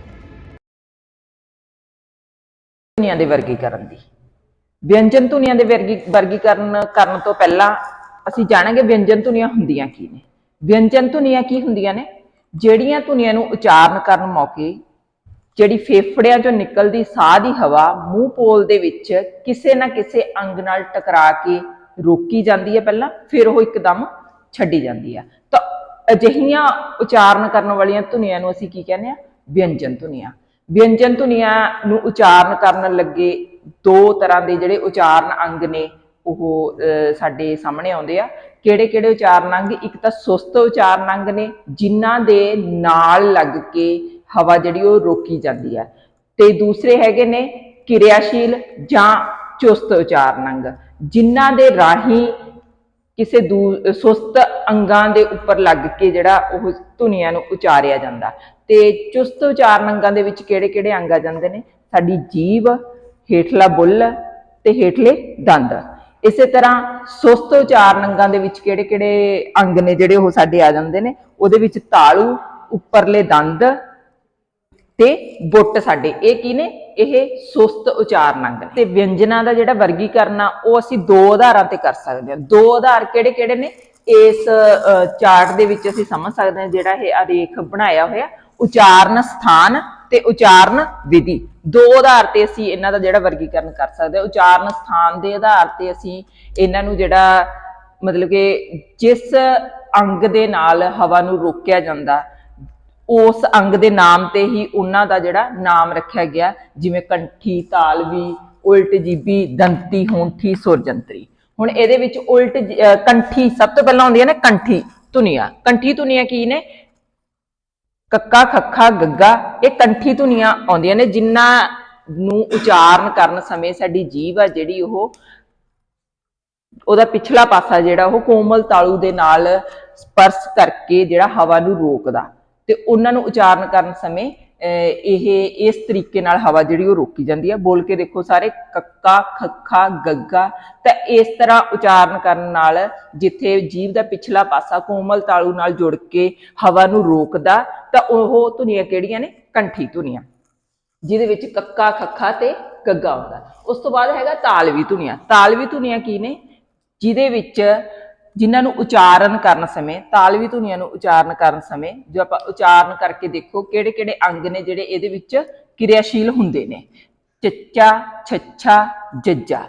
ਧੁਨੀਆਂ ਦੇ ਵਰਗੀਕਰਨ ਦੀ। ਵਿਅੰਜਨ ਧੁਨੀਆਂ ਦੇ ਵਰਗੀ ਵਰਗੀਕਰਨ ਕਰਨ ਤੋਂ ਪਹਿਲਾਂ ਅਸੀਂ ਜਾਣਾਂਗੇ ਵਿਅੰਜਨ ਧੁਨੀਆਂ ਹੁੰਦੀਆਂ ਕੀ ਨੇ। ਵਿਅੰਜਨ ਧੁਨੀਆਂ ਕੀ ਹੁੰਦੀਆਂ ਨੇ? ਜਿਹੜੀਆਂ ਧੁਨੀਆਂ ਨੂੰ ਉਚਾਰਨ ਕਰਨ ਮੌਕੇ ਜਿਹੜੀ ਫੇਫੜਿਆਂ ਚੋਂ ਨਿਕਲਦੀ ਸਾਹ ਦੀ ਹਵਾ ਮੂੰਹ ਪੋਲ ਦੇ ਵਿੱਚ ਕਿਸੇ ਨਾ ਕਿਸੇ ਅੰਗ ਨਾਲ ਟਕਰਾ ਕੇ ਰੋਕੀ ਜਾਂਦੀ ਹੈ ਪਹਿਲਾਂ, ਫਿਰ ਉਹ ਇੱਕਦਮ ਛੱਡੀ ਜਾਂਦੀ ਹੈ। ਤਾਂ ਅਜਿਹੀਆਂ ਉਚਾਰਨ ਕਰਨ ਵਾਲੀਆਂ ਧੁਨੀਆਂ ਨੂੰ ਅਸੀਂ ਕੀ ਕਹਿੰਦੇ ਆ ਵਿਅੰਜਨ ਧੁਨੀਆਂ। ਵਿਅੰਜਨ ਧੁਨੀਆਂ ਨੂੰ ਉਚਾਰਨ ਕਰਨ ਲੱਗੇ ਦੋ ਤਰ੍ਹਾਂ ਦੇ ਜਿਹੜੇ ਉਚਾਰਨ ਅੰਗ ਨੇ, ਉਹ ਸਾਡੇ ਸਾਹਮਣੇ ਆਉਂਦੇ ਆ। ਕਿਹੜੇ ਕਿਹੜੇ ਉਚਾਰਨ ਅੰਗ? ਇੱਕ ਤਾਂ ਸੁਸਤ ਉਚਾਰਨ ਅੰਗ ਨੇ, ਜਿਨ੍ਹਾਂ ਦੇ ਨਾਲ ਲੱਗ ਕੇ ਹਵਾ ਜਿਹੜੀ ਉਹ ਰੋਕੀ ਜਾਂਦੀ ਹੈ ਤੇ ਦੂਸਰੇ ਹੈਗੇ ਨੇ ਕਿਰਿਆਸ਼ੀਲ ਜਾਂ ਚੁਸਤ ਉਚਾਰਨ ਅੰਗ, ਜਿਨ੍ਹਾਂ ਦੇ ਰਾਹੀਂ ਕਿਸੇ ਦੂ, ਸੁਸਤ ਅੰਗਾਂ ਦੇ ਉੱਪਰ ਲੱਗ ਕੇ ਜਿਹੜਾ ਉਹ ਧੁਨੀਆਂ ਨੂੰ ਉਚਾਰਿਆ ਜਾਂਦਾ। ਤੇ ਚੁਸਤ ਉਚਾਰਨ ਅੰਗਾਂ ਦੇ ਵਿੱਚ ਕਿਹੜੇ-ਕਿਹੜੇ ਅੰਗ ਆ ਜਾਂਦੇ ਨੇ? ਸਾਡੀ ਜੀਭ, ਹੇਠਲਾ ਬੁੱਲ ਤੇ ਹੇਠਲੇ ਦੰਦ। ਇਸੇ ਤਰ੍ਹਾਂ ਸੁਸਤ ਉਚਾਰਨ ਅੰਗਾਂ ਦੇ ਵਿੱਚ ਕਿਹੜੇ-ਕਿਹੜੇ ਅੰਗ ਨੇ ਜਿਹੜੇ ਉਹ ਸਾਡੇ ਆ ਜਾਂਦੇ ਨੇ? ਉਹਦੇ ਵਿੱਚ ਤਾਲੂ, ਉੱਪਰਲੇ ਦੰਦ ਤੇ ਬੁੱਟ ਸਾਡੇ। ਇਹ ਕੀ ਨੇ? ਇਹ ਸੁਸਤ ਉਚਾਰਨ ਅੰਗ ਤੇ ਵਿਅੰਜਨਾਂ ਦਾ ਜਿਹੜਾ ਵਰਗੀਕਰਨ ਆ, ਉਹ ਅਸੀਂ ਦੋ ਆਧਾਰਾਂ ਤੇ ਕਰ ਸਕਦੇ ਹਾਂ। ਦੋ ਆਧਾਰ ਕਿਹੜੇ ਕਿਹੜੇ ਨੇ? ਇਸ ਚਾਰਟ ਦੇ ਵਿੱਚ ਅਸੀਂ ਸਮਝ ਸਕਦੇ ਹਾਂ ਜਿਹੜਾ ਇਹ ਆਰੇਖ ਬਣਾਇਆ ਹੋਇਆ, ਉਚਾਰਨ ਸਥਾਨ ਤੇ ਉਚਾਰਨ ਵਿਧੀ। ਦੋ ਆਧਾਰ ਤੇ ਅਸੀਂ ਇਹਨਾਂ ਦਾ ਜਿਹੜਾ ਵਰਗੀਕਰਨ ਕਰ ਸਕਦੇ ਹਾਂ। ਉਚਾਰਨ ਸਥਾਨ ਦੇ ਆਧਾਰ ਤੇ ਅਸੀਂ ਇਹਨਾਂ ਨੂੰ ਜਿਹੜਾ, ਮਤਲਬ ਕਿ ਜਿਸ ਅੰਗ ਦੇ ਨਾਲ ਹਵਾ ਨੂੰ ਰੋਕਿਆ ਜਾਂਦਾ, ਉਸ ਅੰਗ ਦੇ ਨਾਮ ਤੇ ਹੀ ਉਹਨਾਂ ਦਾ ਜਿਹੜਾ ਨਾਮ ਰੱਖਿਆ ਗਿਆ, ਜਿਵੇਂ ਕੰਠੀ, ਤਾਲਵੀ, ਉਲਟ ਜੀਬੀ, ਦੰਤੀ, ਹੋਂਠੀ ਸੁਰਜੰਤਰੀ ਹੁਣ ਇਹਦੇ ਵਿੱਚ ਉਲਟ ਕੰਠੀ, ਸਭ ਤੋਂ ਪਹਿਲਾਂ ਆਉਂਦੀਆਂ ਨੇ ਕੰਠੀ, ਧੁਨੀਆਂ। ਕੰਠੀ ਧੁਨੀਆਂ ਕੀ ਨੇ? ਕੱਕਾ, ਖੱਖਾ, ਗੱਗਾ, ਇਹ ਕੰਠੀ ਧੁਨੀਆਂ ਆਉਂਦੀਆਂ ਨੇ ਜਿਨ੍ਹਾਂ ਨੂੰ ਉਚਾਰਨ ਕਰਨ ਸਮੇਂ ਸਾਡੀ ਜੀਭ ਆ ਜਿਹੜੀ ਉਹ, ਉਹਦਾ ਪਿਛਲਾ ਪਾਸਾ ਜਿਹੜਾ ਉਹ ਕੋਮਲ ਤਾਲੂ ਦੇ ਨਾਲ ਸਪਰਸ਼ ਕਰਕੇ ਜਿਹੜਾ ਹਵਾ ਨੂੰ ਰੋਕਦਾ। ਤੇ ਉਹਨਾਂ ਨੂੰ ਉਚਾਰਨ ਕਰਨ ਸਮੇਂ ਇਹ, ਇਸ ਤਰੀਕੇ ਨਾਲ ਹਵਾ ਜਿਹੜੀ ਉਹ ਰੋਕੀ ਜਾਂਦੀ ਹੈ ਬੋਲ ਕੇ ਦੇਖੋ ਸਾਰੇ ਕੱਕਾ, ਖੱਖਾ, ਗੱਗਾ। ਤਾਂ ਇਸ ਤਰ੍ਹਾਂ ਉਚਾਰਨ ਕਰਨ ਨਾਲ ਜਿੱਥੇ ਜੀਵ ਦਾ ਪਿਛਲਾ ਪਾਸਾ ਕੋਮਲ ਤਾਲੂ ਨਾਲ ਜੁੜ ਕੇ ਹਵਾ ਨੂੰ ਰੋਕਦਾ, ਤਾਂ ਉਹ ਧੁਨੀਆਂ ਕਿਹੜੀਆਂ ਨੇ? ਕੰਠੀ ਧੁਨੀਆਂ। ਜਿਹਦੇ ਵਿੱਚ ਕੱਕਾ, ਖੱਖਾ ਤੇ ਗੱਗਾ ਹੁੰਦਾ। ਉਸ ਤੋਂ ਬਾਅਦ ਹੈਗਾ ਤਾਲਵੀ ਧੁਨੀਆਂ। ਤਾਲਵੀ ਧੁਨੀਆਂ ਕੀ ਨੇ? ਜਿਹਦੇ ਵਿੱਚ ਜਿਨ੍ਹਾਂ ਨੂੰ ਉਚਾਰਨ ਕਰਨ ਸਮੇਂ, ਤਾਲਵੀ ਧੁਨੀਆਂ ਨੂੰ ਉਚਾਰਨ ਕਰਨ ਸਮੇਂ, ਜੋ ਆਪਾਂ ਉਚਾਰਨ ਕਰਕੇ ਦੇਖੋ ਕਿਹੜੇ ਕਿਹੜੇ ਅੰਗ ਨੇ ਜਿਹੜੇ ਇਹਦੇ ਵਿੱਚ ਕਿਰਿਆਸ਼ੀਲ ਹੁੰਦੇ ਨੇ। ਚੱਚਾ, ਛੱਛਾ, ਜੱਜਾ।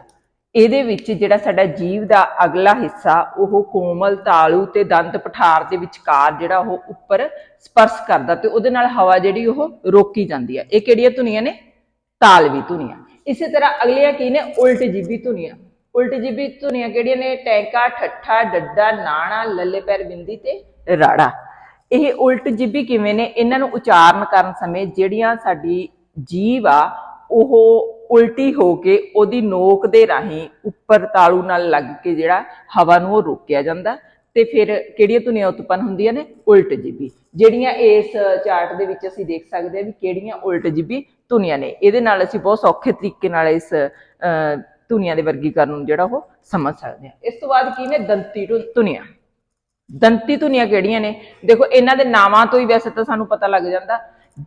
ਇਹਦੇ ਵਿੱਚ ਜਿਹੜਾ ਸਾਡਾ ਜੀਵ ਦਾ ਅਗਲਾ ਹਿੱਸਾ, ਉਹ ਕੋਮਲ, ਤਾਲੂ ਤੇ ਦੰਦ ਪਠਾਰ ਦੇ ਵਿਚਕਾਰ ਜਿਹੜਾ ਉਹ ਉੱਪਰ ਸਪਰਸ਼ ਕਰਦਾ ਤੇ ਉਹਦੇ ਨਾਲ ਹਵਾ ਜਿਹੜੀ ਉਹ ਰੋਕੀ ਜਾਂਦੀ ਹੈ ਇਹ ਕਿਹੜੀਆਂ ਧੁਨੀਆਂ ਨੇ? ਤਾਲਵੀ ਧੁਨੀਆਂ। ਇਸੇ ਤਰ੍ਹਾਂ ਅਗਲੀਆਂ ਕੀ ਨੇ? ਉਲਟ ਜੀਵੀ ਧੁਨੀਆਂ। ਉਲਟ ਜੀਬੀ ਧੁਨੀਆਂ ਕਿਹੜੀਆਂ ਨੇ? ਟੈਂਕਾ, ਠੱਠਾ ਡੱਡਾ ਨਾਣਾ, ਲੱਲੇ ਪੈਰ ਬਿੰਦੀ ਤੇ ਰਾੜਾ। ਇਹ ਉਲਟ ਜੀਬੀ ਕਿਵੇਂ ਨੇ? ਇਹਨਾਂ ਨੂੰ ਉਚਾਰਨ ਕਰਨ ਸਮੇਂ ਜਿਹੜੀਆਂ ਸਾਡੀ ਜੀਵ ਆ, ਉਹ ਉਲਟੀ ਹੋ ਕੇ ਉਹਦੀ ਨੋਕ ਦੇ ਰਾਹੀਂ ਉੱਪਰ ਤਾਲੂ ਨਾਲ ਲੱਗ ਕੇ ਜਿਹੜਾ ਹਵਾ ਨੂੰ ਉਹ ਰੋਕਿਆ ਜਾਂਦਾ ਤੇ ਫਿਰ ਕਿਹੜੀਆਂ ਧੁਨੀਆਂ ਉਤਪੰਨ ਹੁੰਦੀਆਂ ਨੇ? ਉਲਟ ਜੀਬੀ ਜਿਹੜੀਆਂ ਇਸ ਚਾਰਟ ਦੇ ਵਿੱਚ ਅਸੀਂ ਦੇਖ ਸਕਦੇ ਹਾਂ ਵੀ ਕਿਹੜੀਆਂ ਉਲਟ ਜੀਬੀ ਧੁਨੀਆਂ ਨੇ। ਇਹਦੇ ਨਾਲ ਅਸੀਂ ਬਹੁਤ ਸੌਖੇ ਤਰੀਕੇ ਨਾਲ ਇਸ ਧੁਨੀਆਂ ਦੇ ਵਰਗੀਕਰਨ ਨੂੰ ਜਿਹੜਾ ਉਹ ਸਮਝ ਸਕਦੇ ਆ ਇਸ ਤੋਂ ਬਾਅਦ ਕੀ ਨੇ? ਦੰਤੀ ਧੁਨੀਆਂ। ਦੰਤੀ ਧੁਨੀਆਂ ਕਿਹੜੀਆਂ ਨੇ? ਦੇਖੋ ਇਹਨਾਂ ਦੇ ਨਾਵਾਂ ਤੋਂ ਹੀ ਵੈਸੇ ਤਾਂ ਸਾਨੂੰ ਪਤਾ ਲੱਗ ਜਾਂਦਾ।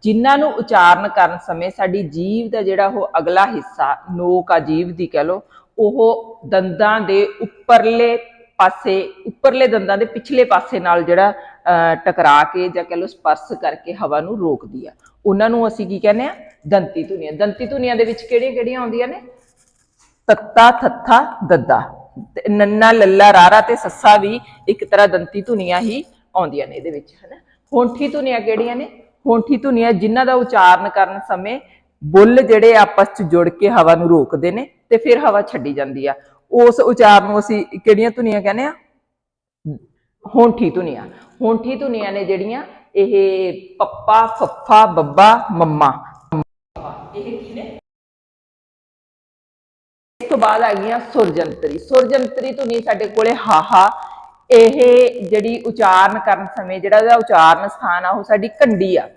ਜਿਨ੍ਹਾਂ ਨੂੰ ਉਚਾਰਨ ਕਰਨ ਸਮੇਂ ਸਾਡੀ ਜੀਭ ਦਾ ਜਿਹੜਾ ਉਹ ਅਗਲਾ ਹਿੱਸਾ ਨੋਕ ਆ ਜੀਭ ਦੀ ਕਹਿ ਲਓ ਉਹ ਦੰਦਾਂ ਦੇ ਉੱਪਰਲੇ ਪਾਸੇ ਉੱਪਰਲੇ ਦੰਦਾਂ ਦੇ ਪਿਛਲੇ ਪਾਸੇ ਨਾਲ ਜਿਹੜਾ ਅਹ, ਟਕਰਾ ਕੇ ਜਾਂ ਕਹਿ ਲਓ ਸਪਰਸ਼ ਕਰਕੇ ਹਵਾ ਨੂੰ ਰੋਕਦੀ ਆ। ਉਹਨਾਂ ਨੂੰ ਅਸੀਂ ਕੀ ਕਹਿੰਦੇ ਆ? ਦੰਤੀ ਧੁਨੀਆਂ। ਦੰਤੀ ਧੁਨੀਆਂ ਦੇ ਵਿੱਚ ਕਿਹੜੀਆਂ ਕਿਹੜੀਆਂ ਆਉਂਦੀਆਂ ਨੇ? ਤੱਤਾ, ਥੱਥਾ, ਦੱਦਾ। ਨੰਨਾ, ਲੱਲਾ, ਰਾਰਾ ਤੇ ਸੱਸਾ ਵੀ ਇੱਕ ਤਰ੍ਹਾਂ ਦੰਤੀ ਧੁਨੀਆਂ ਹੀ ਆਉਂਦੀਆਂ ਨੇ ਇਹਦੇ ਵਿੱਚ, ਹਨਾ? ਹੋਂਠੀ ਧੁਨੀਆਂ ਕਿਹੜੀਆਂ ਨੇ? ਹੋਂਠੀ ਧੁਨੀਆਂ ਜਿਨ੍ਹਾਂ ਦਾ ਉਚਾਰਨ ਕਰਨ ਸਮੇਂ ਬੁੱਲ ਜਿਹੜੇ ਆਪਸ 'ਚ ਜੁੜ ਕੇ ਹਵਾ ਨੂੰ ਰੋਕਦੇ ਨੇ ਤੇ ਫਿਰ ਹਵਾ ਛੱਡੀ ਜਾਂਦੀ ਆ। ਉਸ ਉਚਾਰਨ ਨੂੰ ਅਸੀਂ ਕਿਹੜੀਆਂ ਧੁਨੀਆਂ ਕਹਿੰਦੇ ਆ? ਹੋਂਠੀ ਧੁਨੀਆਂ। ਹੋਂਠੀ ਧੁਨੀਆਂ ਨੇ ਜਿਹੜੀਆਂ ਇਹ ਪੱਪਾ, ਫੱਫਾ, ਬੱਬਾ, ਮੰਮਾ। ਤੋਂ ਬਾਅਦ ਆ ਗਈਆਂ ਸੁਰਜੰਤਰੀ। ਸੁਰਜੰਤਰੀ ਧੁਨੀ ਸਾਡੇ ਕੋਲੇ ਹਾਹਾ। ਇਹ ਜਿਹੜੀ ਉਚਾਰਨ ਕਰਨ ਸਮੇਂ ਜਿਹੜਾ ਇਹਦਾ ਉਚਾਰਨ ਸਥਾਨ ਆ ਉਹ ਸਾਡੀ ਕੰਡੀ ਆ।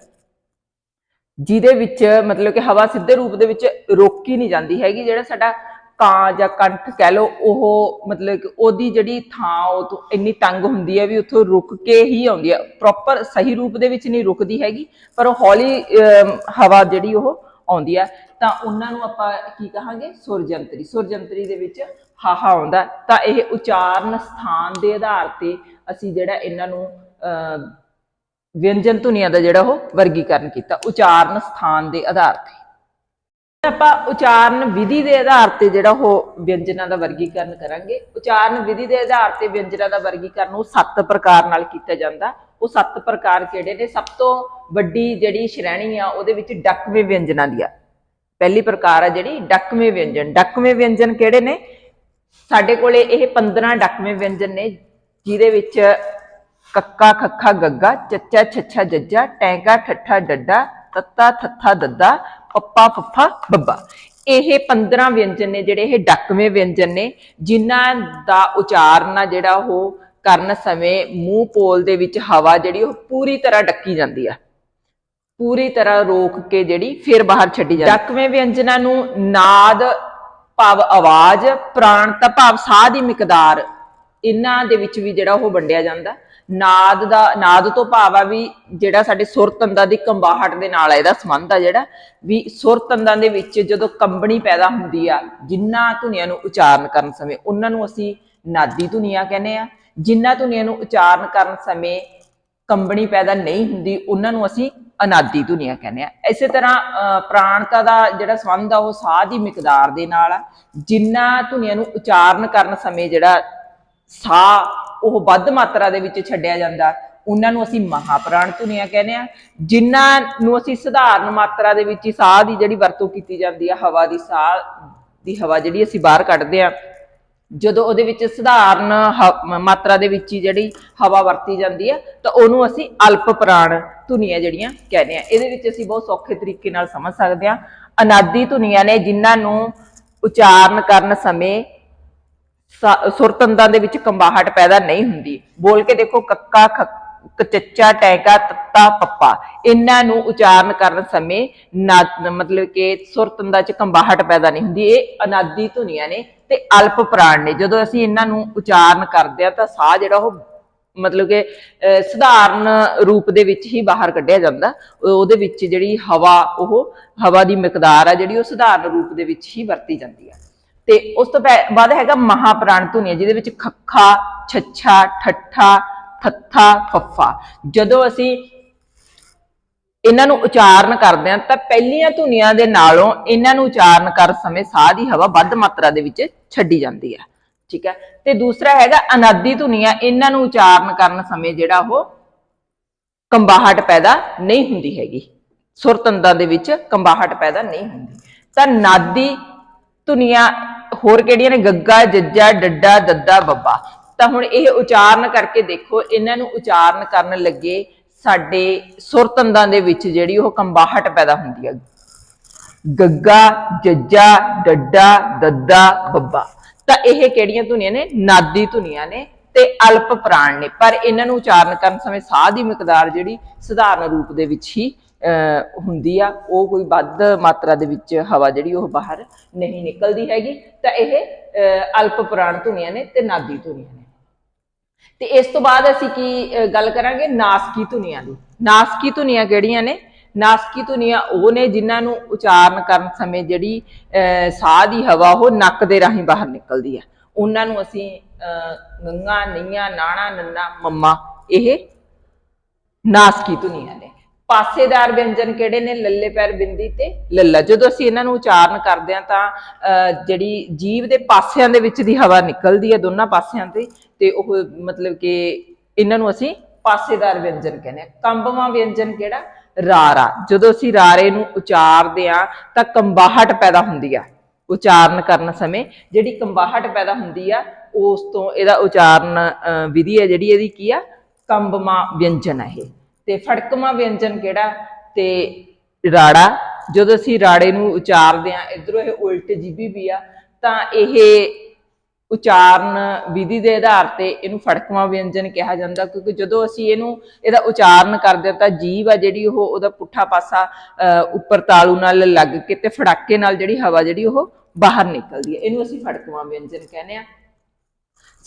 ਜਿਹਦੇ ਵਿੱਚ ਮਤਲਬ ਕਿ ਹਵਾ ਸਿੱਧੇ ਰੂਪ ਦੇ ਵਿੱਚ ਰੋਕੀ ਨਹੀਂ ਜਾਂਦੀ ਹੈਗੀ ਜਿਹੜਾ ਸਾਡਾ ਕਾਂ ਜਾਂ ਕੰਠ ਕਹਿ ਲਓ ਉਹ ਮਤਲਬ ਕਿ ਉਹਦੀ ਜਿਹੜੀ ਥਾਂ ਉਹ ਤੋਂ ਇੰਨੀ ਤੰਗ ਹੁੰਦੀ ਹੈ ਵੀ ਉੱਥੋਂ ਰੁਕ ਕੇ ਹੀ ਆਉਂਦੀ ਹੈ ਪ੍ਰੋਪਰ ਸਹੀ ਰੂਪ ਦੇ ਵਿੱਚ ਨਹੀਂ ਰੁਕਦੀ ਹੈਗੀ ਪਰ ਉਹ ਹੌਲੀ ਅਮ, ਹਵਾ ਜਿਹੜੀ ਉਹ ਆਉਂਦੀ ਆ ਤਾਂ ਉਹਨਾਂ ਨੂੰ ਆਪਾਂ ਕੀ ਕਹਾਂਗੇ? ਸੁਰਜੰਤਰੀ। ਸੁਰਜੰਤਰੀ ਦੇ ਵਿੱਚ ਹਾਹਾ ਆਉਂਦਾ। ਤਾਂ ਇਹ ਉਚਾਰਨ ਸਥਾਨ ਦੇ ਆਧਾਰ ਤੇ ਅਸੀਂ ਜਿਹੜਾ ਇਹਨਾਂ ਨੂੰ ਅਹ, ਵਿਅੰਜਨ ਧੁਨੀਆਂ ਦਾ ਜਿਹੜਾ ਉਹ ਵਰਗੀਕਰਨ ਕੀਤਾ ਉਚਾਰਨ ਸਥਾਨ ਦੇ ਆਧਾਰ ਤੇ। ਆਪਾਂ ਉਚਾਰਨ ਵਿਧੀ ਦੇ ਆਧਾਰ ਤੇ ਜਿਹੜਾ ਉਹ ਵਿਅੰਜਨਾਂ ਦਾ ਵਰਗੀਕਰਨ ਕਰਾਂਗੇ। ਉਚਾਰਨ ਵਿਧੀ ਦੇ ਆਧਾਰ ਤੇ ਵਿਅੰਜਨਾਂ ਦਾ ਵਰਗੀਕਰਨ ਉਹ ਸੱਤ ਪ੍ਰਕਾਰ ਨਾਲ ਕੀਤਾ ਜਾਂਦਾ। ਉਹ ਸੱਤ ਪ੍ਰਕਾਰ ਕਿਹੜੇ ਨੇ? ਸਭ ਤੋਂ ਵੱਡੀ ਜਿਹੜੀ ਸ਼੍ਰੇਣੀ ਆ, ਉਹਦੇ ਵਿੱਚ ਡੱਕਵੇਂ ਵਿਅੰਜਨਾਂ ਦੀ ਆ। ਪਹਿਲੀ ਪ੍ਰਕਾਰ ਆ ਜਿਹੜੀ ਡੱਕਵੇਂ ਵਿਅੰਜਨ। ਡੱਕਵੇਂ ਵਿਅੰਜਨ ਕਿਹੜੇ ਨੇ? ਸਾਡੇ ਕੋਲੇ ਇਹ 15 ਡੱਕਵੇਂ ਵਿਅੰਜਨ ਨੇ, ਜਿਹਦੇ ਵਿੱਚ ਕੱਕਾ, ਖੱਖਾ, ਗੱਗਾ, ਚੱਚਾ, ਛੱਛਾ, ਜੱਜਾ, ਟੈਂਕਾ, ਠੱਠਾ, ਡੱਡਾ, ਤੱਤਾ, ਥੱਥਾ, ਦੱਦਾ, ਪੱਪਾ, ਫੱਫਾ, ਬੱਬਾ। ਇਹ 15 ਵਿਅੰਜਨ ਨੇ ਜਿਹੜੇ ਇਹ ਡੱਕਵੇਂ ਵਿਅੰਜਨ ਨੇ, ਜਿਨ੍ਹਾਂ ਦਾ ਉਚਾਰਨ ਜਿਹੜਾ ਉਹ ਕਰਨ ਸਮੇਂ ਮੂੰਹ ਪੋਲ ਦੇ ਵਿੱਚ ਹਵਾ ਜਿਹੜੀ ਉਹ ਪੂਰੀ ਤਰ੍ਹਾਂ ਡੱਕੀ ਜਾਂਦੀ ਆ। ਪੂਰੀ ਤਰ੍ਹਾਂ ਰੋਕ ਕੇ ਜਿਹੜੀ ਫਿਰ ਬਾਹਰ ਛੱਡੀ ਜਾਂਦੀ। ਡੱਕਵੇਂ ਵਿਅੰਜਨਾਂ ਨੂੰ ਨਾਦ, ਭਾਵ ਆਵਾਜ਼, ਪ੍ਰਾਣ ਤਾਂ ਭਾਵ ਸਾਹ ਦੀ ਮਿਕਦਾਰ ਇਹਨਾਂ ਦੇ ਵਿੱਚ ਵੀ ਜਿਹੜਾ ਉਹ ਵੰਡਿਆ ਜਾਂਦਾ। ਨਾਦ ਦਾ, ਨਾਦ ਤੋਂ ਭਾਵ ਆ ਵੀ ਜਿਹੜਾ ਸਾਡੇ ਸੁਰ ਤੰਦਾਂ ਦੀ ਕੰਬਾਹਟ ਦੇ ਨਾਲ ਇਹਦਾ ਸੰਬੰਧ ਆ ਜਿਹੜਾ ਵੀ ਸੁਰ ਤੰਦਾਂ ਦੇ ਵਿੱਚ ਜਦੋਂ ਕੰਬਣੀ ਪੈਦਾ ਹੁੰਦੀ ਆ, ਜਿੰਨਾ ਧੁਨੀਆਂ ਨੂੰ ਉਚਾਰਨ ਕਰਨ ਸਮੇਂ, ਉਹਨਾਂ ਨੂੰ ਅਸੀਂ ਨਾਦੀ ਧੁਨੀਆਂ ਕਹਿੰਦੇ ਆ। ਜਿੰਨਾ ਧੁਨੀਆਂ ਨੂੰ ਉਚਾਰਨ ਕਰਨ ਸਮੇਂ ਕੰਬਣੀ ਪੈਦਾ ਨਹੀਂ ਹੁੰਦੀ, ਉਹਨਾਂ ਨੂੰ ਅਸੀਂ ਅਨਾਦੀ ਧੁਨੀਆਂ ਕਹਿੰਦੇ ਆ। ਇਸੇ ਤਰ੍ਹਾਂ ਅਹ, ਪ੍ਰਾਣਤਾ ਦਾ ਜਿਹੜਾ ਸੰਬੰਧ ਆ ਉਹ ਸਾਹ ਦੀ ਮਿਕਦਾਰ ਦੇ ਨਾਲ ਆ। ਜਿੰਨਾ ਧੁਨੀਆਂ ਨੂੰ ਉਚਾਰਨ ਕਰਨ ਸਮੇਂ ਜਿਹੜਾ ਸਾਹ ਉਹ ਵੱਧ ਮਾਤਰਾ ਦੇ ਵਿੱਚ ਛੱਡਿਆ ਜਾਂਦਾ ਉਹਨਾਂ ਨੂੰ ਅਸੀਂ ਮਹਾਪ੍ਰਾਣ ਧੁਨੀਆਂ ਕਹਿੰਦੇ ਆ। ਜਿਨ੍ਹਾਂ ਨੂੰ ਅਸੀਂ ਸਧਾਰਨ ਮਾਤਰਾ ਦੇ ਵਿੱਚ ਹੀ ਸਾਹ ਦੀ ਜਿਹੜੀ ਵਰਤੋਂ ਕੀਤੀ ਜਾਂਦੀ ਆ ਹਵਾ ਦੀ ਸਾਹ ਦੀ ਹਵਾ ਜਿਹੜੀ ਅਸੀਂ ਬਾਹਰ ਕੱਢਦੇ ਆ ਜਦੋਂ ਉਹਦੇ ਵਿੱਚ ਸਧਾਰਨ ਹ- ਮਾਤਰਾ ਦੇ ਵਿੱਚ ਹੀ ਜਿਹੜੀ ਹਵਾ ਵਰਤੀ ਜਾਂਦੀ ਹੈ ਤਾਂ ਉਹਨੂੰ ਅਸੀਂ ਅਲਪ ਪ੍ਰਾਣ ਧੁਨੀਆਂ ਜਿਹੜੀਆਂ ਕਹਿੰਦੇ ਆ। ਇਹਦੇ ਵਿੱਚ ਅਸੀਂ ਬਹੁਤ ਸੌਖੇ ਤਰੀਕੇ ਨਾਲ ਸਮਝ ਸਕਦੇ ਹਾਂ ਅਨਾਦੀ ਧੁਨੀਆਂ ਨੇ ਜਿਨ੍ਹਾਂ ਨੂੰ ਉਚਾਰਨ ਕਰਨ ਸਮੇਂ ਸਾ- ਸੁਰ ਦੇ ਵਿੱਚ ਕੰਬਾਹਟ ਪੈਦਾ ਨਹੀਂ ਹੁੰਦੀ। ਬੋਲ ਕੇ ਦੇਖੋ, ਕੱਕਾ, ਖੱਕ ਚੱਚਾ ਟੈਂਕਾ, ਤੱਤਾ, ਪੱਪਾ, ਇਹਨਾਂ ਨੂੰ ਉਚਾਰਨ ਕਰਨ ਸਮੇਂ ਨਾ- ਮਤਲਬ ਕਿ ਸੁਰਤੰਦਾਂ 'ਚ ਕੰਬਾਹਟ ਪੈਦਾ ਨਹੀਂ ਹੁੰਦੀ। ਇਹ ਅਨਾਦੀ ਧੁਨੀਆਂ ਨੇ ਤੇ ਅਲਪ ਪ੍ਰਾਣ ਨੇ। ਜਦੋਂ ਅਸੀਂ ਇਹਨਾਂ ਨੂੰ ਉਚਾਰਨ ਕਰਦੇ ਆ ਤਾਂ ਸਾਹ ਜਿਹੜਾ ਉਹ ਮਤਲਬ ਕਿ ਸਧਾਰਨ ਰੂਪ ਦੇ ਵਿੱਚ ਹੀ ਬਾਹਰ ਕੱਢਿਆ ਜਾਂਦਾ। ਉਹਦੇ ਵਿੱਚ ਜਿਹੜੀ ਹਵਾ, ਉਹ ਹਵਾ ਦੀ ਮਿਕਦਾਰ ਆ ਜਿਹੜੀ ਉਹ ਸਧਾਰਨ ਰੂਪ ਦੇ ਵਿੱਚ ਹੀ ਵਰਤੀ ਜਾਂਦੀ ਆ। ਤੇ ਉਸ ਤੋਂ ਬਾ- ਬਾਅਦ ਹੈਗਾ ਮਹਾਪ੍ਰਾਣ ਧੁਨੀਆਂ, ਜਿਹਦੇ ਵਿੱਚ ਖੱਖਾ, ਛੱਛਾ, ਠੱਠਾ, ਥੱਥਾ, ਫੱਫਾ। ਜਦੋਂ ਅਸੀਂ ਇਹਨਾਂ ਨੂੰ ਉਚਾਰਨ ਕਰਦੇ ਆ ਤਾਂ ਪਹਿਲੀਆਂ ਧੁਨੀਆਂ ਦੇ ਨਾਲੋਂ ਇਹਨਾਂ ਨੂੰ ਉਚਾਰਨ ਕਰ ਸਮੇਂ ਸਾਹ ਦੀ ਹਵਾ ਵੱਧ ਮਾਤਰਾ ਦੇ ਵਿੱਚ ਛੱਡੀ ਜਾਂਦੀ ਹੈ। ਠੀਕ ਹੈ? ਤੇ ਦੂਸਰਾ ਹੈਗਾ ਅਨਾਦੀ ਧੁਨੀਆਂ, ਇਹਨਾਂ ਨੂੰ ਉਚਾਰਨ ਕਰਨ ਸਮੇਂ ਜਿਹੜਾ ਉਹ ਕੰਬਾਹਟ ਪੈਦਾ ਨਹੀਂ ਹੁੰਦੀ ਹੈਗੀ। ਸੁਰ ਤੰਦਾਂ ਦੇ ਵਿੱਚ ਕੰਬਾਹਟ ਪੈਦਾ ਨਹੀਂ ਹੁੰਦੀ। ਤਾਂ ਨਾਦੀ ਧੁਨੀਆਂ ਹੋਰ ਕਿਹੜੀਆਂ ਨੇ? ਗੱਗਾ, ਜੱਜਾ, ਡੱਡਾ, ਦੱਦਾ, ਬੱਬਾ। ਤਾਂ ਹੁਣ ਇਹ ਉਚਾਰਨ ਕਰਕੇ ਦੇਖੋ, ਇਹਨਾਂ ਨੂੰ ਉਚਾਰਨ ਕਰਨ ਲੱਗੇ ਸਾਡੇ ਸੁਰਤੰਦਾਂ ਦੇ ਵਿੱਚ ਜਿਹੜੀ ਉਹ ਕੰਬਾਹਟ ਪੈਦਾ ਹੁੰਦੀ ਹੈ ਗੱਗਾ ਜੱਜਾ ਡੱਡਾ ਦੱਦਾ ਬੱਬਾ। ਤਾਂ ਇਹ ਕਿਹੜੀਆਂ ਧੁਨੀਆਂ ਨੇ? ਨਾਦੀ ਧੁਨੀਆਂ ਨੇ ਤੇ ਅਲਪ ਪ੍ਰਾਣ ਨੇ। ਪਰ ਇਹਨਾਂ ਨੂੰ ਉਚਾਰਨ ਕਰਨ ਸਮੇਂ ਸਾਹ ਦੀ ਮਿਕਦਾਰ ਜਿਹੜੀ ਸਧਾਰਨ ਰੂਪ ਦੇ ਵਿੱਚ ਹੀ ਅਹ, ਹੁੰਦੀ ਆ। ਉਹ ਕੋਈ ਵੱਧ ਮਾਤਰਾ ਦੇ ਵਿੱਚ ਹਵਾ ਜਿਹੜੀ ਉਹ ਬਾਹਰ ਨਹੀਂ ਨਿਕਲਦੀ ਹੈਗੀ। ਤਾਂ ਇਹ ਅਹ, ਅਲਪ ਪ੍ਰਾਣ ਧੁਨੀਆਂ ਨੇ ਤੇ ਨਾਦੀ ਧੁਨੀਆਂ ਨੇ। ਤੇ ਇਸ ਤੋਂ ਬਾਅਦ ਅਸੀਂ ਕੀ ਗੱਲ ਕਰਾਂਗੇ ਨਾਸਕੀ ਧੁਨੀਆਂ ਦੀ। ਨਾਸਕੀ ਧੁਨੀਆਂ ਕਿਹੜੀਆਂ ਨੇ? ਨਾਸਕੀ ਧੁਨੀਆਂ ਉਹ ਨੇ ਜਿਨ੍ਹਾਂ ਨੂੰ ਉਚਾਰਨ ਕਰਨ ਸਮੇਂ ਜਿਹੜੀ ਅਹ, ਸਾਹ ਦੀ ਹਵਾ ਉਹ ਨੱਕ ਦੇ ਰਾਹੀਂ ਬਾਹਰ ਨਿਕਲਦੀ ਹੈ ਉਹਨਾਂ ਨੂੰ ਅਸੀਂ ਅਹ, ਗੰਗਾ ਨਈਆਂ ਨਾਣਾ ਨੰਨਾ ਮੰਮਾ ਇਹ ਨਾਸਕੀ ਧੁਨੀਆਂ ਨੇ। ਪਾਸੇਦਾਰ ਵਿਅੰਜਨ ਕਿਹੜੇ ਨੇ? ਲੱਲੇ ਪੈਰ ਬਿੰਦੀ ਤੇ ਲੱਲਾ। ਜਦੋਂ ਅਸੀਂ ਇਹਨਾਂ ਨੂੰ ਉਚਾਰਨ ਕਰਦੇ ਹਾਂ ਤਾਂ ਜਿਹੜੀ ਜੀਵ ਦੇ ਪਾਸਿਆਂ ਦੇ ਵਿੱਚ ਦੀ ਹਵਾ ਨਿਕਲਦੀ ਹੈ ਦੋਨਾਂ ਪਾਸਿਆਂ ਤੇ ਤੇ ਉਹ ਮਤਲਬ ਕਿ ਇਹਨਾਂ ਨੂੰ ਅਸੀਂ ਪਾਸੇਦਾਰ ਵਿਅੰਜਨ ਕਹਿੰਦੇ ਹਾਂ। ਕੰਬਵਾ ਵਿਅੰਜਨ ਕਿਹੜਾ? ਰਾਰਾ। ਜਦੋਂ ਅਸੀਂ ਰਾਰੇ ਨੂੰ ਉਚਾਰਦੇ ਆ ਤਾਂ ਕੰਬਾਹਟ ਪੈਦਾ ਹੁੰਦੀ ਆ। ਉਚਾਰਨ ਕਰਨ ਸਮੇਂ ਜਿਹੜੀ ਕੰਬਾਹਟ ਪੈਦਾ ਹੁੰਦੀ ਆ, ਉਸ ਤੋਂ ਇਹਦਾ ਉਚਾਰਨ ਵਿਧੀ ਹੈ ਜਿਹੜੀ ਇਹਦੀ ਕੀ ਆ? ਕੰਬਮਾ ਵਿਅੰਜਨ ਹੈ ਇਹ। ਤੇ ਫੜਕਮਾ ਵਿਅੰਜਨ ਕਿਹੜਾ? ਤੇ ਰਾੜਾ। ਜਦੋਂ ਅਸੀਂ ਰਾੜੇ ਨੂੰ ਉਚਾਰਦੇ ਆ ਇਧਰੋਂ ਇਹ ਉਲਟ ਜੀਬੀ ਵੀ ਆ ਤਾਂ ਇਹ ਉਚਾਰਨ ਵਿਧੀ ਦੇ ਆਧਾਰ ਤੇ ਇਹਨੂੰ ਫੜਕਵਾਂ ਵਿਅੰਜਨ ਕਿਹਾ ਜਾਂਦਾ ਕਿਉਂਕਿ ਜਦੋਂ ਅਸੀਂ ਇਹਨੂੰ ਇਹਦਾ ਉਚਾਰਨ ਕਰਦੇ ਤਾਂ ਜੀਵ ਆ ਜਿਹੜੀ ਉਹ ਉਹਦਾ ਪੁੱਠਾ ਪਾਸਾ ਉੱਪਰ ਤਾਲੂ ਨਾਲ ਲੱਗ ਕੇ ਤੇ ਫੜਾਕੇ ਨਾਲ ਜਿਹੜੀ ਹਵਾ ਜਿਹੜੀ ਉਹ ਬਾਹਰ ਨਿਕਲਦੀ ਹੈ। ਇਹਨੂੰ ਅਸੀਂ ਫੜਕਵਾਂ ਵਿਅੰਜਨ ਕਹਿੰਦੇ ਆ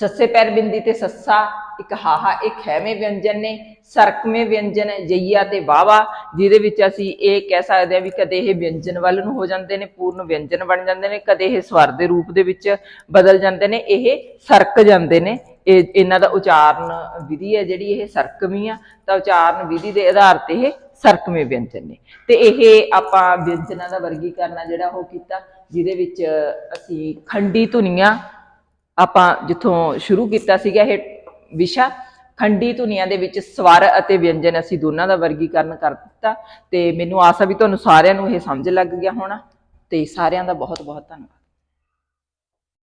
ਸੱਸੇ ਪੈਰ ਬਿੰਦੀ ਤੇ ਸੱਸਾ, ਇੱਕ ਹਾਹਾ, ਇਹ ਖੈਵੇਂ ਵਿਅੰਜਨ ਨੇ, ਸਰਕਵੇਂ ਵਿਅੰਜਨ ਜਈਆ ਤੇ ਵਾਵਾ ਜਿਹਦੇ ਵਿੱਚ ਅਸੀਂ ਇਹ ਕਹਿ ਸਕਦੇ ਹਾਂ ਵੀ ਕਦੇ ਇਹ ਵਿਅੰਜਨ ਵੱਲ ਨੂੰ ਹੋ ਜਾਂਦੇ ਨੇ, ਪੂਰਨ ਵਿਅੰਜਨ ਬਣ ਜਾਂਦੇ ਨੇ, ਕਦੇ ਇਹ ਸਵਰ ਦੇ ਰੂਪ ਦੇ ਵਿੱਚ ਬਦਲ ਜਾਂਦੇ ਨੇ, ਇਹ ਸਰਕ ਜਾਂਦੇ ਨੇ। ਇਹ ਇਹਨਾਂ ਦਾ ਉਚਾਰਨ ਵਿਧੀ ਹੈ ਜਿਹੜੀ ਇਹ ਸਰਕਵੀਂ ਆ, ਤਾਂ ਉਚਾਰਨ ਵਿਧੀ ਦੇ ਆਧਾਰ ਤੇ ਇਹ ਸਰਕਵੇਂ ਵਿਅੰਜਨ ਨੇ। ਤੇ ਇਹ ਆਪਾਂ ਵਿਅੰਜਨਾਂ ਦਾ ਵਰਗੀਕਰਨ ਆ ਜਿਹੜਾ ਉਹ ਕੀਤਾ, ਜਿਹਦੇ ਵਿੱਚ ਅਸੀਂ ਖੰਡੀ ਧੁਨੀਆਂ ਆਪਾਂ ਜਿੱਥੋਂ ਸ਼ੁਰੂ ਕੀਤਾ ਸੀਗਾ ਇਹ ਵਿਸ਼ਾ, ਖੰਡੀ ਧੁਨੀਆਂ ਦੇ ਵਿੱਚ ਸਵਰ ਅਤੇ ਵਿਅੰਜਨ ਅਸੀਂ ਦੋਨਾਂ ਦਾ ਵਰਗੀਕਰਨ ਕਰ ਦਿੱਤਾ ਤੇ ਮੈਨੂੰ ਆਸ ਆ ਵੀ ਤੁਹਾਨੂੰ ਸਾਰਿਆਂ ਨੂੰ ਇਹ ਸਮਝ ਲੱਗ ਗਿਆ ਹੋਣਾ ਤੇ ਸਾਰਿਆਂ ਦਾ ਬਹੁਤ ਬਹੁਤ ਧੰਨਵਾਦ।